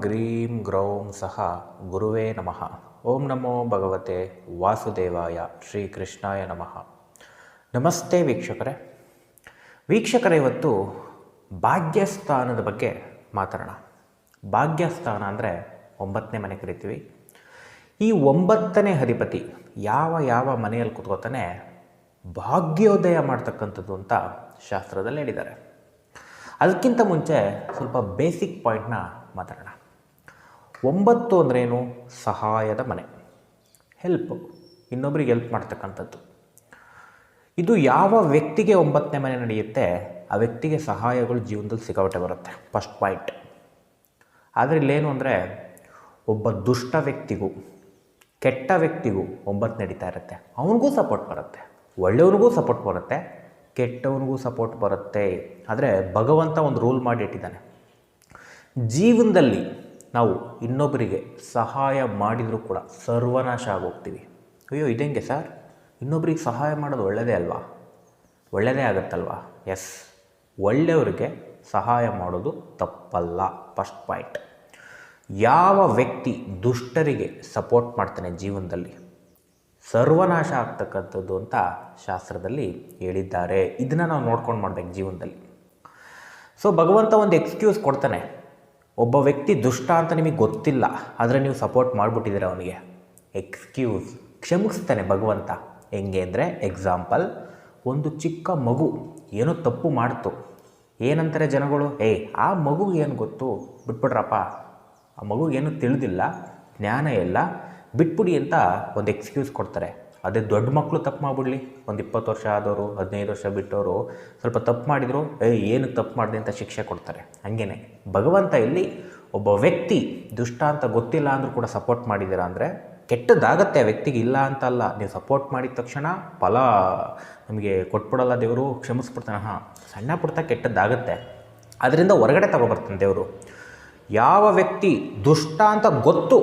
ಗ್ರೀಂ ಗ್ರೌಂ ಸಹ ಗುರುವೇ ನಮಃ. ಓಂ ನಮೋ ಭಗವತೆ ವಾಸುದೇವಾಯ ಶ್ರೀ ಕೃಷ್ಣಾಯ ನಮಃ. ನಮಸ್ತೆ ವೀಕ್ಷಕರೇ. ವೀಕ್ಷಕರೇ, ಇವತ್ತು ಭಾಗ್ಯಸ್ಥಾನದ ಬಗ್ಗೆ ಮಾತಾಡೋಣ. ಭಾಗ್ಯಸ್ಥಾನ ಅಂದರೆ ಒಂಬತ್ತನೇ ಮನೆ ಕರಿತೀವಿ. ಈ ಒಂಬತ್ತನೇ ಅಧಿಪತಿ ಯಾವ ಯಾವ ಮನೆಯಲ್ಲಿ ಕುತ್ಕೋತಾನೆ ಭಾಗ್ಯೋದಯ ಮಾಡ್ತಕ್ಕಂಥದ್ದು ಅಂತ ಶಾಸ್ತ್ರದಲ್ಲಿ ಹೇಳಿದ್ದಾರೆ. ಅದಕ್ಕಿಂತ ಮುಂಚೆ ಸ್ವಲ್ಪ ಬೇಸಿಕ್ ಪಾಯಿಂಟ್ನ ಮಾತಾಡೋಣ. ಒಂಬತ್ತು ಏನು? ಸಹಾಯದ ಮನೆ. ಹೆಲ್ಪ್ ಇನ್ನೊಬ್ರಿಗೆ ಹೆಲ್ಪ್ ಮಾಡ್ತಕ್ಕಂಥದ್ದು. ಇದು ಯಾವ ವ್ಯಕ್ತಿಗೆ ಒಂಬತ್ತನೇ ಮನೆ ನಡೆಯುತ್ತೆ? ಆ ವ್ಯಕ್ತಿಗೆ ಸಹಾಯಗಳು ಜೀವನದಲ್ಲಿ ಸಿಕ್ಕಾಪಟ್ಟೆ ಬರುತ್ತೆ. ಫಸ್ಟ್ ಪಾಯಿಂಟ್ ಆದರೆ ಇಲ್ಲೇನು ಅಂದರೆ, ಒಬ್ಬ ದುಷ್ಟ ವ್ಯಕ್ತಿಗೂ, ಕೆಟ್ಟ ವ್ಯಕ್ತಿಗೂ ಒಂಬತ್ತು ನಡೀತಾ ಇರುತ್ತೆ. ಅವನಿಗೂ ಸಪೋರ್ಟ್ ಬರುತ್ತೆ. ಒಳ್ಳೆಯವನಿಗೂ ಸಪೋರ್ಟ್ ಬರುತ್ತೆ. ಕೆಟ್ಟವನಿಗೂ ಸಪೋರ್ಟ್ ಬರುತ್ತೆ. ಆದರೆ ಭಗವಂತ ಒಂದು ರೂಲ್ ಮಾಡಿ ಇಟ್ಟಿದ್ದಾನೆ. ಜೀವನದಲ್ಲಿ ನಾವು ಇನ್ನೊಬ್ಬರಿಗೆ ಸಹಾಯ ಮಾಡಿದರೂ ಕೂಡ ಸರ್ವನಾಶ ಆಗೋಗ್ತೀವಿ. ಅಯ್ಯೋ, ಇದೆಂಗೆ ಸರ್? ಇನ್ನೊಬ್ಬರಿಗೆ ಸಹಾಯ ಮಾಡೋದು ಒಳ್ಳೆಯದೇ ಅಲ್ವಾ? ಒಳ್ಳೆಯದೇ ಆಗುತ್ತಲ್ವಾ? ಎಸ್ ಒಳ್ಳೆಯವರಿಗೆ ಸಹಾಯ ಮಾಡೋದು ತಪ್ಪಲ್ಲ. ಫಸ್ಟ್ ಪಾಯಿಂಟ್ ಯಾವ ವ್ಯಕ್ತಿ ದುಷ್ಟರಿಗೆ ಸಪೋರ್ಟ್ ಮಾಡ್ತಾನೆ ಜೀವನದಲ್ಲಿ? ಸರ್ವನಾಶ ಆಗ್ತಕ್ಕಂಥದ್ದು ಅಂತ ಶಾಸ್ತ್ರದಲ್ಲಿ ಹೇಳಿದ್ದಾರೆ. ಇದನ್ನು ನಾವು ನೋಡ್ಕೊಂಡು ಮಾಡ್ಬೇಕು ಜೀವನದಲ್ಲಿ. ಸೊ ಭಗವಂತ ಒಂದು ಎಕ್ಸ್ಕ್ಯೂಸ್ ಕೊಡ್ತಾನೆ. ಒಬ್ಬ ವ್ಯಕ್ತಿ ದುಷ್ಟ ಅಂತ ನಿಮಗೆ ಗೊತ್ತಿಲ್ಲ, ಆದರೆ ನೀವು ಸಪೋರ್ಟ್ ಮಾಡಿಬಿಟ್ಟಿದ್ದೀರ ಅವನಿಗೆ. ಎಕ್ಸ್ಕ್ಯೂಸ್ ಕ್ಷಮಿಸ್ತಾನೆ ಭಗವಂತ. ಹೆಂಗೆ ಅಂದರೆ ಎಕ್ಸಾಂಪಲ್ ಒಂದು ಚಿಕ್ಕ ಮಗು ಏನೋ ತಪ್ಪು ಮಾಡ್ತು. ಏನಂತಾರೆ ಜನಗಳು? ಏಯ್ ಆ ಮಗುಗೆ ಏನು ಗೊತ್ತು? ಬಿಟ್ಬಿಡ್ರಪ್ಪ. ಆ ಮಗುಗೇನು ತಿಳಿದಿಲ್ಲ, ಜ್ಞಾನ ಇಲ್ಲ. ಬಿಟ್ಬಿಡಿ ಅಂತ ಒಂದು ಎಕ್ಸ್ಕ್ಯೂಸ್ ಕೊಡ್ತಾರೆ. ಅದೇ ದೊಡ್ಡ ಮಕ್ಕಳು ತಪ್ಪು ಮಾಡಿಬಿಡ್ಲಿ. ಒಂದು ಇಪ್ಪತ್ತು ವರ್ಷ ಆದವರು, ಹದಿನೈದು ವರ್ಷ ಬಿಟ್ಟವರು ಸ್ವಲ್ಪ ತಪ್ಪು ಮಾಡಿದರು, ಏ ಏನು ತಪ್ಪು ಮಾಡಿದೆ ಅಂತ ಶಿಕ್ಷೆ ಕೊಡ್ತಾರೆ. ಹಾಗೇನೆ. ಭಗವಂತ ಇಲ್ಲಿ ಒಬ್ಬ ವ್ಯಕ್ತಿ ದುಷ್ಟ ಅಂತ ಗೊತ್ತಿಲ್ಲ ಅಂದರೂ ಕೂಡ ಸಪೋರ್ಟ್ ಮಾಡಿದ್ದೀರಾ ಅಂದರೆ ಆ ವ್ಯಕ್ತಿಗೆ ಇಲ್ಲ ಅಂತಲ್ಲ. ನೀವು ಸಪೋರ್ಟ್ ಮಾಡಿದ ತಕ್ಷಣ ಫಲ ನಮಗೆ ಕೊಟ್ಬಿಡಲ್ಲ ದೇವರು, ಕ್ಷಮಿಸ್ಬಿಡ್ತಾನೆ. ಹಾಂ, ಸಣ್ಣ ಪುಟ್ಟ ಕೆಟ್ಟದ್ದಾಗತ್ತೆ. ಅದರಿಂದ ಹೊರಗಡೆ ತಗೊಬರ್ತಾನೆ ದೇವರು. ಯಾವ ವ್ಯಕ್ತಿ ದುಷ್ಟ ಅಂತ ಗೊತ್ತು,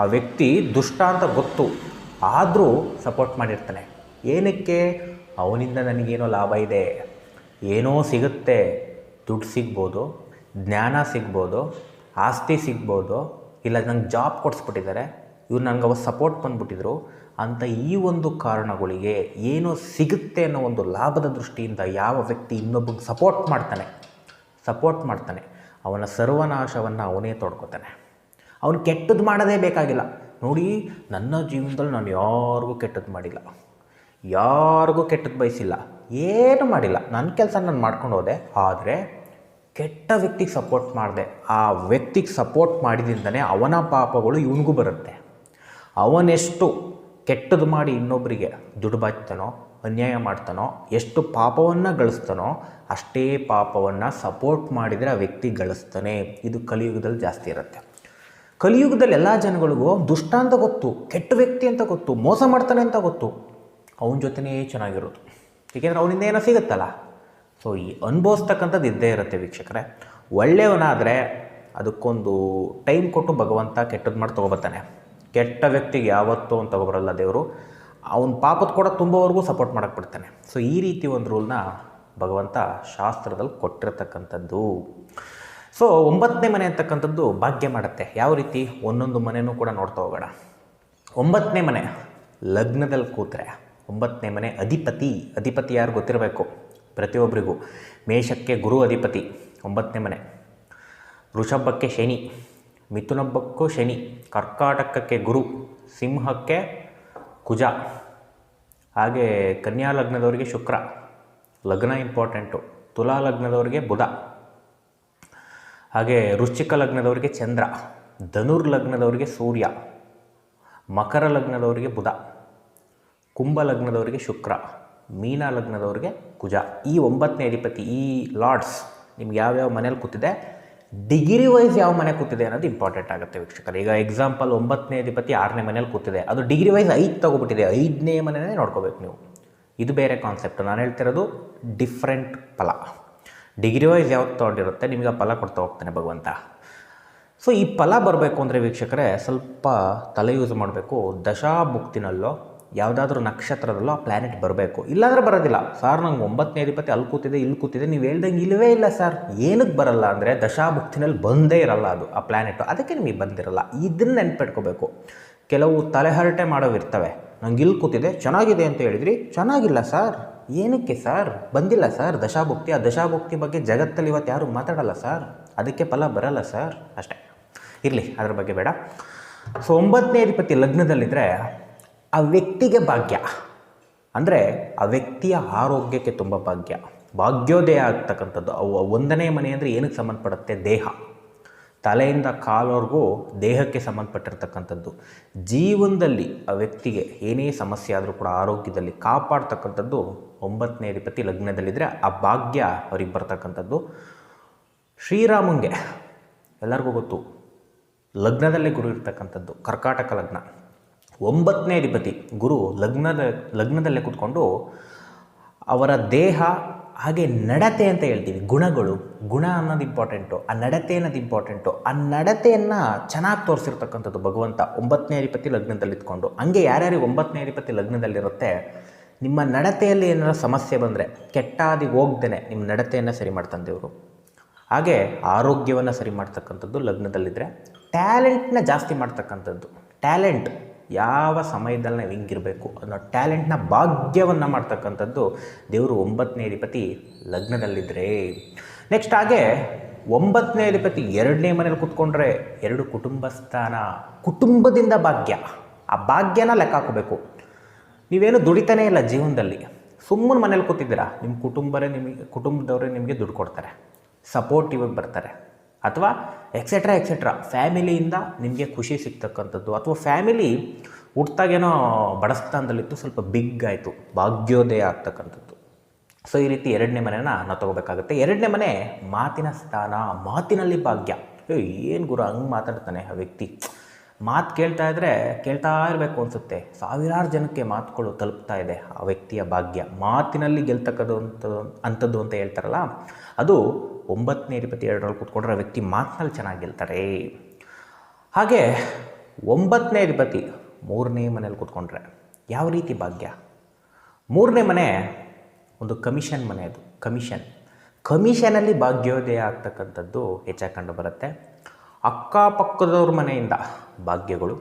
ಆ ವ್ಯಕ್ತಿ ದುಷ್ಟ ಅಂತ ಗೊತ್ತು ಆದರೂ ಸಪೋರ್ಟ್ ಮಾಡಿರ್ತಾನೆ. ಏನಕ್ಕೆ? ಅವನಿಂದ ನನಗೇನೋ ಲಾಭ ಇದೆ. ಏನೋ ಸಿಗುತ್ತೆ. ದುಡ್ಡು ಸಿಗ್ಬೋದು, ಜ್ಞಾನ ಸಿಗ್ಬೋದು, ಆಸ್ತಿ ಸಿಗ್ಬೋದು, ಇಲ್ಲ ನಂಗೆ ಜಾಬ್ ಕೊಡಿಸ್ಬಿಟ್ಟಿದ್ದಾರೆ, ಇವ್ರು ನನಗೆ ಅವ ಸಪೋರ್ಟ್ ಬಂದುಬಿಟ್ಟಿದ್ರು ಅಂತ ಈ ಒಂದು ಕಾರಣಗಳಿಗೆ ಏನೋ ಸಿಗುತ್ತೆ ಅನ್ನೋ ಒಂದು ಲಾಭದ ದೃಷ್ಟಿಯಿಂದ ಯಾವ ವ್ಯಕ್ತಿ ಇನ್ನೊಬ್ಬಗೆ ಸಪೋರ್ಟ್ ಮಾಡ್ತಾನೆ ಸಪೋರ್ಟ್ ಮಾಡ್ತಾನೆ, ಅವನ ಸರ್ವನಾಶವನ್ನು ಅವನೇ ತೊಡ್ಕೊತಾನೆ. ಅವನು ಕೆಟ್ಟದ್ದು ಮಾಡೋದೇ ಬೇಕಾಗಿಲ್ಲ. ನೋಡಿ, ನನ್ನ ಜೀವನದಲ್ಲಿ ನಾನು ಯಾರಿಗೂ ಕೆಟ್ಟದ್ದು ಮಾಡಿಲ್ಲ. ಯಾರಿಗೂ ಕೆಟ್ಟದ್ದು ಬಯಸಿಲ್ಲ. ಏನು ಮಾಡಿಲ್ಲ. ನನ್ನ ಕೆಲಸ ನಾನು ಮಾಡ್ಕೊಂಡು ಹೋದೆ. ಆದರೆ ಕೆಟ್ಟ ವ್ಯಕ್ತಿಗೆ ಸಪೋರ್ಟ್ ಮಾಡಿದೆ. ಆ ವ್ಯಕ್ತಿಗೆ ಸಪೋರ್ಟ್ ಮಾಡಿದಿಂದನೇ ಅವನ ಪಾಪಗಳು ಇವನಿಗೂ ಬರುತ್ತೆ. ಅವನೆಷ್ಟು ಕೆಟ್ಟದ್ದು ಮಾಡಿ ಇನ್ನೊಬ್ಬರಿಗೆ ದುಡ್ಡು ಬಾಚ್ತಾನೋ, ಅನ್ಯಾಯ ಮಾಡ್ತಾನೋ, ಎಷ್ಟು ಪಾಪವನ್ನು ಗಳಿಸ್ತಾನೋ, ಅಷ್ಟೇ ಪಾಪವನ್ನು ಸಪೋರ್ಟ್ ಮಾಡಿದರೆ ಆ ವ್ಯಕ್ತಿ ಗಳಿಸ್ತಾನೆ. ಇದು ಕಲಿಯುಗದಲ್ಲಿ ಜಾಸ್ತಿ ಇರುತ್ತೆ. ಕಲಿಯುಗದಲ್ಲಿ ಎಲ್ಲ ಜನಗಳಿಗೂ ದುಷ್ಟ ಅಂತ ಗೊತ್ತು, ಕೆಟ್ಟ ವ್ಯಕ್ತಿ ಅಂತ ಗೊತ್ತು, ಮೋಸ ಮಾಡ್ತಾನೆ ಅಂತ ಗೊತ್ತು, ಅವನ ಜೊತೆನೇ ಚೆನ್ನಾಗಿರೋದು. ಏಕೆಂದರೆ ಅವನಿಂದ ಏನೋ ಸಿಗುತ್ತಲ್ಲ. ಸೊ ಈ ಅನುಭವಿಸ್ತಕ್ಕಂಥದ್ದು ಇದ್ದೇ ಇರುತ್ತೆ ವೀಕ್ಷಕರೇ. ಒಳ್ಳೆಯವನಾದರೆ ಅದಕ್ಕೊಂದು ಟೈಮ್ ಕೊಟ್ಟು ಭಗವಂತ ಕೆಟ್ಟದ್ದು ಮಾಡಿ ತೊಗೊಬರ್ತಾನೆ. ಕೆಟ್ಟ ವ್ಯಕ್ತಿಗೆ ಯಾವತ್ತೂ ಅಂತ ತಗೊಬರಲ್ಲ ದೇವರು. ಅವನ ಪಾಪದ ಕೂಡ ತುಂಬವರೆಗೂ ಸಪೋರ್ಟ್ ಮಾಡಕ್ಕೆ ಬಿಡ್ತಾನೆ. ಸೊ ಈ ರೀತಿ ಒಂದು ರೂಲ್ನ ಭಗವಂತ ಶಾಸ್ತ್ರದಲ್ಲಿ ಕೊಟ್ಟಿರತಕ್ಕಂಥದ್ದು. ಸೊ ಒಂಬತ್ತನೇ ಮನೆ ಅಂತಕ್ಕಂಥದ್ದು ಭಾಗ್ಯ ಮಾಡುತ್ತೆ. ಯಾವ ರೀತಿ? ಒಂದೊಂದು ಮನೆಯೂ ಕೂಡ ನೋಡ್ತಾ ಹೋಗೋಣ. ಒಂಬತ್ತನೇ ಮನೆ, ಲಗ್ನದಲ್ಲಿ ಕೂತ್ರೆ. ಒಂಬತ್ತನೇ ಮನೆ ಅಧಿಪತಿ. ಅಧಿಪತಿ ಯಾರು ಗೊತ್ತಿರಬೇಕು? ಪ್ರತಿಯೊಬ್ಬರಿಗೂ ಮೇಷಕ್ಕೆ ಗುರು ಅಧಿಪತಿ. ಒಂಬತ್ತನೇ ಮನೆ. ವೃಷಭಕ್ಕೆ ಶನಿ. ಮಿಥುನಬ್ಬಕ್ಕೂ ಶನಿ. ಕರ್ಕಾಟಕಕ್ಕೆ ಗುರು. ಸಿಂಹಕ್ಕೆ ಕುಜ. ಹಾಗೆ ಕನ್ಯಾ ಲಗ್ನದವರಿಗೆ ಶುಕ್ರ. ಲಗ್ನ ಇಂಪಾರ್ಟೆಂಟು. ತುಲಾ ಲಗ್ನದವರಿಗೆ ಬುಧ. ಹಾಗೆ ವೃಶ್ಚಿಕ ಲಗ್ನದವರಿಗೆ ಚಂದ್ರ, ಧನುರ್ ಲಗ್ನದವರಿಗೆ ಸೂರ್ಯ, ಮಕರ ಲಗ್ನದವರಿಗೆ ಬುಧ, ಕುಂಭ ಲಗ್ನದವರಿಗೆ ಶುಕ್ರ, ಮೀನಾ ಲಗ್ನದವರಿಗೆ ಕುಜ. ಈ ಒಂಬತ್ತನೇ ಅಧಿಪತಿ, ಈ ಲಾರ್ಡ್ಸ್ ನಿಮ್ಗೆ ಯಾವ್ಯಾವ ಮನೇಲಿ ಕೂತಿದೆ? ಡಿಗ್ರಿ ವೈಸ್ ಯಾವ ಮನೆ ಕೂತಿದೆ ಅನ್ನೋದು ಇಂಪಾರ್ಟೆಂಟ್ ಆಗುತ್ತೆ ವೀಕ್ಷಕರು. ಈಗ ಎಕ್ಸಾಂಪಲ್ ಒಂಬತ್ತನೇ ಅಧಿಪತಿ ಆರನೇ ಮನೇಲಿ ಕೂತಿದೆ. ಅದು ಡಿಗ್ರಿ ವೈಸ್ ಐದು ತಗೊಬಿಟ್ಟಿದೆ. ಐದನೇ ಮನೆಯೇ ನೋಡ್ಕೋಬೇಕು ನೀವು. ಇದು ಬೇರೆ ಕಾನ್ಸೆಪ್ಟ್ ನಾನು ಹೇಳ್ತಿರೋದು ಡಿಫ್ರೆಂಟ್ ಫಲ. ಡಿಗ್ರಿ ವೈಸ್ ಯಾವ್ದು ತೊಗೊಂಡಿರುತ್ತೆ ನಿಮಗೆ ಆ ಫಲ ಕೊಡ್ತಾ ಹೋಗ್ತಾನೆ ಭಗವಂತ. ಸೊ ಈ ಫಲ ಬರಬೇಕು ಅಂದರೆ ವೀಕ್ಷಕರೇ, ಸ್ವಲ್ಪ ತಲೆ ಯೂಸ್ ಮಾಡಬೇಕು. ದಶಾಭುಕ್ತಿನಲ್ಲೋ, ಯಾವುದಾದ್ರೂ ನಕ್ಷತ್ರದಲ್ಲೋ ಆ ಪ್ಲ್ಯಾನೆಟ್ ಬರಬೇಕು. ಇಲ್ಲಾಂದರೆ ಬರೋದಿಲ್ಲ. ಸರ್ ನಂಗೆ ಒಂಬತ್ತನೇ ಅಧಿಪತಿ, ಅಲ್ಲಿ ಕೂತಿದೆ, ಇಲ್ಲಿ ಕೂತಿದೆ, ನೀವು ಹೇಳ್ದಂಗೆ ಇಲ್ಲವೇ ಇಲ್ಲ ಸರ್ ಏನಕ್ಕೆ ಬರಲ್ಲ ಅಂದರೆ ದಶಾಭುಕ್ತಿನಲ್ಲಿ ಬಂದೇ ಇರಲ್ಲ ಅದು, ಆ ಪ್ಲ್ಯಾನೆಟು ಅದಕ್ಕೆ ನಿಮಗೆ ಬಂದಿರಲ್ಲ. ಇದನ್ನ ನೆನ್ಪಿಟ್ಕೋಬೇಕು. ಕೆಲವು ತಲೆಹರಟೆ ಮಾಡೋವಿರ್ತವೆ ನಂಗೆ ಇಲ್ಲಿ ಕೂತಿದೆ, ಚೆನ್ನಾಗಿದೆ ಅಂತ ಹೇಳಿದ್ರಿ. ಚೆನ್ನಾಗಿಲ್ಲ ಸರ್ ಏನಕ್ಕೆ ಸರ್? ಬಂದಿಲ್ಲ ಸರ್ ದಶಾಭುಕ್ತಿ. ಆ ದಶಾಭುಕ್ತಿ ಬಗ್ಗೆ ಜಗತ್ತಲ್ಲಿ ಇವತ್ತು ಯಾರು ಮಾತಾಡಲ್ಲ ಸರ್. ಅದಕ್ಕೆ ಫಲ ಬರಲ್ಲ ಸರ್. ಅಷ್ಟೇ. ಇರಲಿ, ಅದ್ರ ಬಗ್ಗೆ ಬೇಡ. ಸೊ, ಒಂಬತ್ತನೇ ಅಧಿಪತಿ ಲಗ್ನದಲ್ಲಿದ್ದರೆ ಆ ವ್ಯಕ್ತಿಗೆ ಭಾಗ್ಯ. ಅಂದರೆ ಆ ವ್ಯಕ್ತಿಯ ಆರೋಗ್ಯಕ್ಕೆ ತುಂಬ ಭಾಗ್ಯ. ಭಾಗ್ಯೋದಯ ಆಗ್ತಕ್ಕಂಥದ್ದು. ಅವು ಒಂದನೇ ಮನೆ ಅಂದರೆ ಏನಕ್ಕೆ ಸಂಬಂಧಪಡುತ್ತೆ? ದೇಹ. ತಲೆಯಿಂದ ಕಾಲವರೆಗೂ ದೇಹಕ್ಕೆ ಸಂಬಂಧಪಟ್ಟಿರ್ತಕ್ಕಂಥದ್ದು. ಜೀವನದಲ್ಲಿ ಆ ವ್ಯಕ್ತಿಗೆ ಏನೇ ಸಮಸ್ಯೆ ಆದರೂ ಕೂಡ ಆರೋಗ್ಯದಲ್ಲಿ ಕಾಪಾಡ್ತಕ್ಕಂಥದ್ದು ಒಂಬತ್ತನೇ ಅಧಿಪತಿ ಲಗ್ನದಲ್ಲಿದ್ದರೆ ಆ ಭಾಗ್ಯ ಅವ್ರಿಗೆ ಬರ್ತಕ್ಕಂಥದ್ದು. ಶ್ರೀರಾಮಂಗೆ ಎಲ್ಲರಿಗೂ ಗೊತ್ತು, ಲಗ್ನದಲ್ಲೇ ಗುರು ಇರ್ತಕ್ಕಂಥದ್ದು, ಕರ್ಕಾಟಕ ಲಗ್ನ. ಒಂಬತ್ತನೇ ಅಧಿಪತಿ ಗುರು ಲಗ್ನದ, ಲಗ್ನದಲ್ಲೇ ಕೂತ್ಕೊಂಡು ಅವರ ದೇಹ ಹಾಗೆ ನಡತೆ ಅಂತ ಹೇಳ್ತೀವಿ, ಗುಣಗಳು, ಗುಣ ಅನ್ನೋದು ಇಂಪಾರ್ಟೆಂಟು ಆ ನಡತೆ ಅನ್ನೋದು ಇಂಪಾರ್ಟೆಂಟು ಆ ನಡತೆಯನ್ನು ಚೆನ್ನಾಗಿ ತೋರಿಸಿರ್ತಕ್ಕಂಥದ್ದು ಭಗವಂತ ಒಂಬತ್ತನೇ ಅಧಿಪತಿ ಲಗ್ನದಲ್ಲಿ ಇದ್ಕೊಂಡು ಹಂಗೆ ಯಾರ್ಯಾರಿಗೆ ಒಂಬತ್ತನೇ ಅಧಿಪತಿ ಲಗ್ನದಲ್ಲಿರುತ್ತೆ ನಿಮ್ಮ ನಡತೆಯಲ್ಲಿ ಏನಾರ ಸಮಸ್ಯೆ ಬಂದರೆ ಕೆಟ್ಟಾದಿ ಹೋಗ್ದೇ ನಿಮ್ಮ ನಡತೆಯನ್ನು ಸರಿ ಮಾಡ್ತಾನೆ ದೇವರು. ಹಾಗೆ ಆರೋಗ್ಯವನ್ನು ಸರಿ ಮಾಡ್ತಕ್ಕಂಥದ್ದು ಲಗ್ನದಲ್ಲಿದ್ದರೆ ಟ್ಯಾಲೆಂಟ್ನ ಜಾಸ್ತಿ ಮಾಡ್ತಕ್ಕಂಥದ್ದು. ಟ್ಯಾಲೆಂಟ್ ಯಾವ ಸಮಯದಲ್ಲಿ ನಾವು ಹಿಂಗಿರಬೇಕು ಅನ್ನೋ ಟ್ಯಾಲೆಂಟ್ನ ಭಾಗ್ಯವನ್ನು ಮಾಡ್ತಕ್ಕಂಥದ್ದು ದೇವರು ಒಂಬತ್ತನೇ ಅಧಿಪತಿ ಲಗ್ನದಲ್ಲಿದ್ದರೆ ನೆಕ್ಸ್ಟ್ ಹಾಗೆ ಒಂಬತ್ತನೇ ಅಧಿಪತಿ ಎರಡನೇ ಮನೇಲಿ ಕೂತ್ಕೊಂಡ್ರೆ ಎರಡು ಕುಟುಂಬ ಸ್ಥಾನ ಕುಟುಂಬದಿಂದ ಭಾಗ್ಯ. ಆ ಭಾಗ್ಯನ ಲೆಕ್ಕ ಹಾಕೋಬೇಕು. ನೀವೇನು ದುಡಿತಾನೇ ಇಲ್ಲ ಜೀವನದಲ್ಲಿ. ಸುಮ್ಮನೆ ಮನೇಲಿ ಕೂತಿದ್ದೀರಾ? ನಿಮ್ಮ ಕುಟುಂಬರೇ ನಿಮಗೆ ಕುಟುಂಬದವರೇ ನಿಮಗೆ ದುಡ್ಡು ಕೊಡ್ತಾರೆ. ಸಪೋರ್ಟಿವ್ ಬರ್ತಾರೆ. ಅಥವಾ ಎಕ್ಸೆಟ್ರಾ ಎಕ್ಸೆಟ್ರಾ ಫ್ಯಾಮಿಲಿಯಿಂದ ನಿಮಗೆ ಖುಷಿ ಸಿಗ್ತಕ್ಕಂಥದ್ದು. ಅಥವಾ ಫ್ಯಾಮಿಲಿ ಹುಟ್ಟಾಗೇನೋ ಬಡಸ್ಥಾನದಲ್ಲಿತ್ತು ಸ್ವಲ್ಪ ಬಿಗ್ ಆಯಿತು, ಭಾಗ್ಯೋದಯ ಆಗ್ತಕ್ಕಂಥದ್ದು. ಸೊ ಈ ರೀತಿ ಎರಡನೇ ಮನೆನ ನಾವು ತೊಗೋಬೇಕಾಗುತ್ತೆ. ಎರಡನೇ ಮನೆ ಮಾತಿನ ಸ್ಥಾನ, ಮಾತಿನಲ್ಲಿ ಭಾಗ್ಯ. ಏನು ಗುರು, ಹಂಗೆ ಮಾತಾಡ್ತಾನೆ ಆ ವ್ಯಕ್ತಿ. ಮಾತು ಕೇಳ್ತಾ ಇದ್ದರೆ ಕೇಳ್ತಾ ಇರಬೇಕು ಅನಿಸುತ್ತೆ. ಸಾವಿರಾರು ಜನಕ್ಕೆ ಮಾತುಗಳು ತಲುಪ್ತಾ ಇದೆ ಆ ವ್ಯಕ್ತಿಯ ಭಾಗ್ಯ. ಮಾತಿನಲ್ಲಿ ಗೆಲ್ತಕ್ಕದ್ದು ಅಂತ ಅಂಥದ್ದು ಅಂತ ಹೇಳ್ತಾರಲ್ಲ, ಅದು ಒಂಬತ್ತನೇ ಇಪ್ಪತ್ತಿ ಎರಡರಲ್ಲಿ ಕೂತ್ಕೊಂಡ್ರೆ ಆ ವ್ಯಕ್ತಿ ಮಾತಿನಲ್ಲಿ ಚೆನ್ನಾಗಿ ಗೆಲ್ತಾರೆ. ಹಾಗೆ ಒಂಬತ್ತನೇ ಅಧಿಪತಿ ಮೂರನೇ ಮನೇಲಿ ಕೂತ್ಕೊಂಡ್ರೆ ಯಾವ ರೀತಿ ಭಾಗ್ಯ? ಮೂರನೇ ಮನೆ ಒಂದು ಕಮಿಷನ್ ಮನೆ ಅದು, ಕಮಿಷನ್. ಕಮಿಷನಲ್ಲಿ ಭಾಗ್ಯೋದಯ ಆಗ್ತಕ್ಕಂಥದ್ದು ಹೆಚ್ಚಾಗಿ ಕಂಡು ಬರುತ್ತೆ ಅಕ್ಕಪಕ್ಕದವ್ರ ಮನೆಯಿಂದ ಭಾಗ್ಯಗಳು,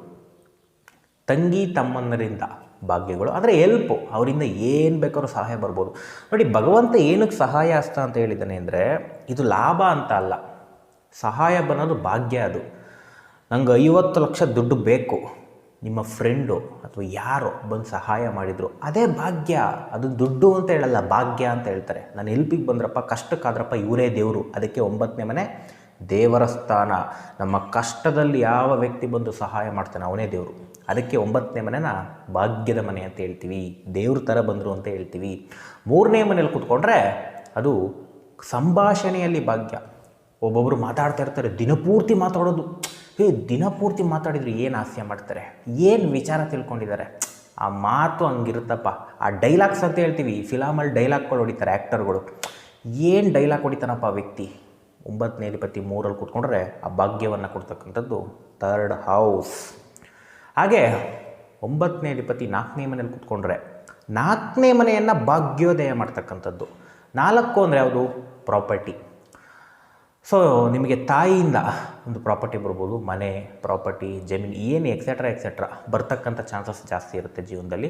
ತಂಗಿ ತಮ್ಮಂದರಿಂದ ಭಾಗ್ಯಗಳು ಅಂದರೆ ಎಲ್ಪು ಅವರಿಂದ ಏನು ಬೇಕಾದ್ರೂ ಸಹಾಯ ಬರ್ಬೋದು. ನೋಡಿ, ಭಗವಂತ ಏನಕ್ಕೆ ಸಹಾಯ ಹಸ್ತ ಅಂತ ಹೇಳಿದ್ದಾನೆ ಅಂದರೆ, ಇದು ಲಾಭ ಅಂತ ಅಲ್ಲ, ಸಹಾಯ ಬನ್ನೋದು ಭಾಗ್ಯ ಅದು. ನಂಗೆ ಐವತ್ತು ಲಕ್ಷ ದುಡ್ಡು ಬೇಕು, ನಿಮ್ಮ ಫ್ರೆಂಡು ಅಥವಾ ಯಾರೋ ಬಂದು ಸಹಾಯ ಮಾಡಿದರು, ಅದೇ ಭಾಗ್ಯ, ಅದು ದುಡ್ಡು ಅಂತ ಹೇಳಲ್ಲ, ಭಾಗ್ಯ ಅಂತ ಹೇಳ್ತಾರೆ. ನಾನು ಎಲ್ಪಿಗೆ ಬಂದ್ರಪ್ಪ, ಕಷ್ಟಕ್ಕಾದ್ರಪ್ಪ ಇವರೇ ದೇವರು, ಅದಕ್ಕೆ ಒಂಬತ್ತನೇ ಮನೆ. ದೇವರ ಸ್ಥಾನ. ನಮ್ಮ ಕಷ್ಟದಲ್ಲಿ ಯಾವ ವ್ಯಕ್ತಿ ಬಂದು ಸಹಾಯ ಮಾಡ್ತಾನೆ ಅವನೇ ದೇವರು. ಅದಕ್ಕೆ ಒಂಬತ್ತನೇ ಮನೆನ ಭಾಗ್ಯದ ಮನೆ ಅಂತ ಹೇಳ್ತೀವಿ. ದೇವ್ರ ಥರ ಬಂದರು ಅಂತ ಹೇಳ್ತೀವಿ. ಮೂರನೇ ಮನೇಲಿ ಕೂತ್ಕೊಂಡ್ರೆ ಅದು ಸಂಭಾಷಣೆಯಲ್ಲಿ ಭಾಗ್ಯ. ಒಬ್ಬೊಬ್ಬರು ಮಾತಾಡ್ತಾ ಇರ್ತಾರೆ, ದಿನಪೂರ್ತಿ ಮಾತಾಡೋದು. ಹೇ, ದಿನಪೂರ್ತಿ ಮಾತಾಡಿದ್ರು ಏನು ಹಾಸ್ಯ ಮಾಡ್ತಾರೆ? ಏನು ವಿಚಾರ ತಿಳ್ಕೊಂಡಿದ್ದಾರೆ? ಆ ಮಾತು ಹಂಗಿರುತ್ತಪ್ಪ. ಆ ಡೈಲಾಗ್ಸ್ ಅಂತ ಹೇಳ್ತೀವಿ. ಫಿಲಾಮಲ್ಲಿ ಡೈಲಾಗ್ಗಳು ಹೊಡಿತಾರೆ ಆ್ಯಕ್ಟರ್ಗಳು ಏನು ಡೈಲಾಗ್ ಹೊಡಿತಾನಪ್ಪ ವ್ಯಕ್ತಿ? ಒಂಬತ್ತನೇ ಅಧಿಪತಿ ಮೂರಲ್ಲಿ ಕೂತ್ಕೊಂಡ್ರೆ ಆ ಭಾಗ್ಯವನ್ನು ಕೊಡ್ತಕ್ಕಂಥದ್ದು ಥರ್ಡ್ ಹೌಸ್ ಹಾಗೆ ಒಂಬತ್ತನೇ ಅಧಿಪತಿ ನಾಲ್ಕನೇ ಮನೇಲಿ ಕೂತ್ಕೊಂಡ್ರೆ ನಾಲ್ಕನೇ ಮನೆಯನ್ನು ಭಾಗ್ಯೋದಯ ಮಾಡ್ತಕ್ಕಂಥದ್ದು. ನಾಲ್ಕು ಅಂದರೆ ಯಾವುದು? ಪ್ರಾಪರ್ಟಿ ಸೊ ನಿಮಗೆ ತಾಯಿಯಿಂದ ಒಂದು ಪ್ರಾಪರ್ಟಿ ಬರ್ಬೋದು, ಮನೆ ಪ್ರಾಪರ್ಟಿ ಜಮೀನು, ಏನು ಎಕ್ಸೆಟ್ರಾ ಎಕ್ಸೆಟ್ರಾ ಬರ್ತಕ್ಕಂಥ ಚಾನ್ಸಸ್ ಜಾಸ್ತಿ ಇರುತ್ತೆ ಜೀವನದಲ್ಲಿ.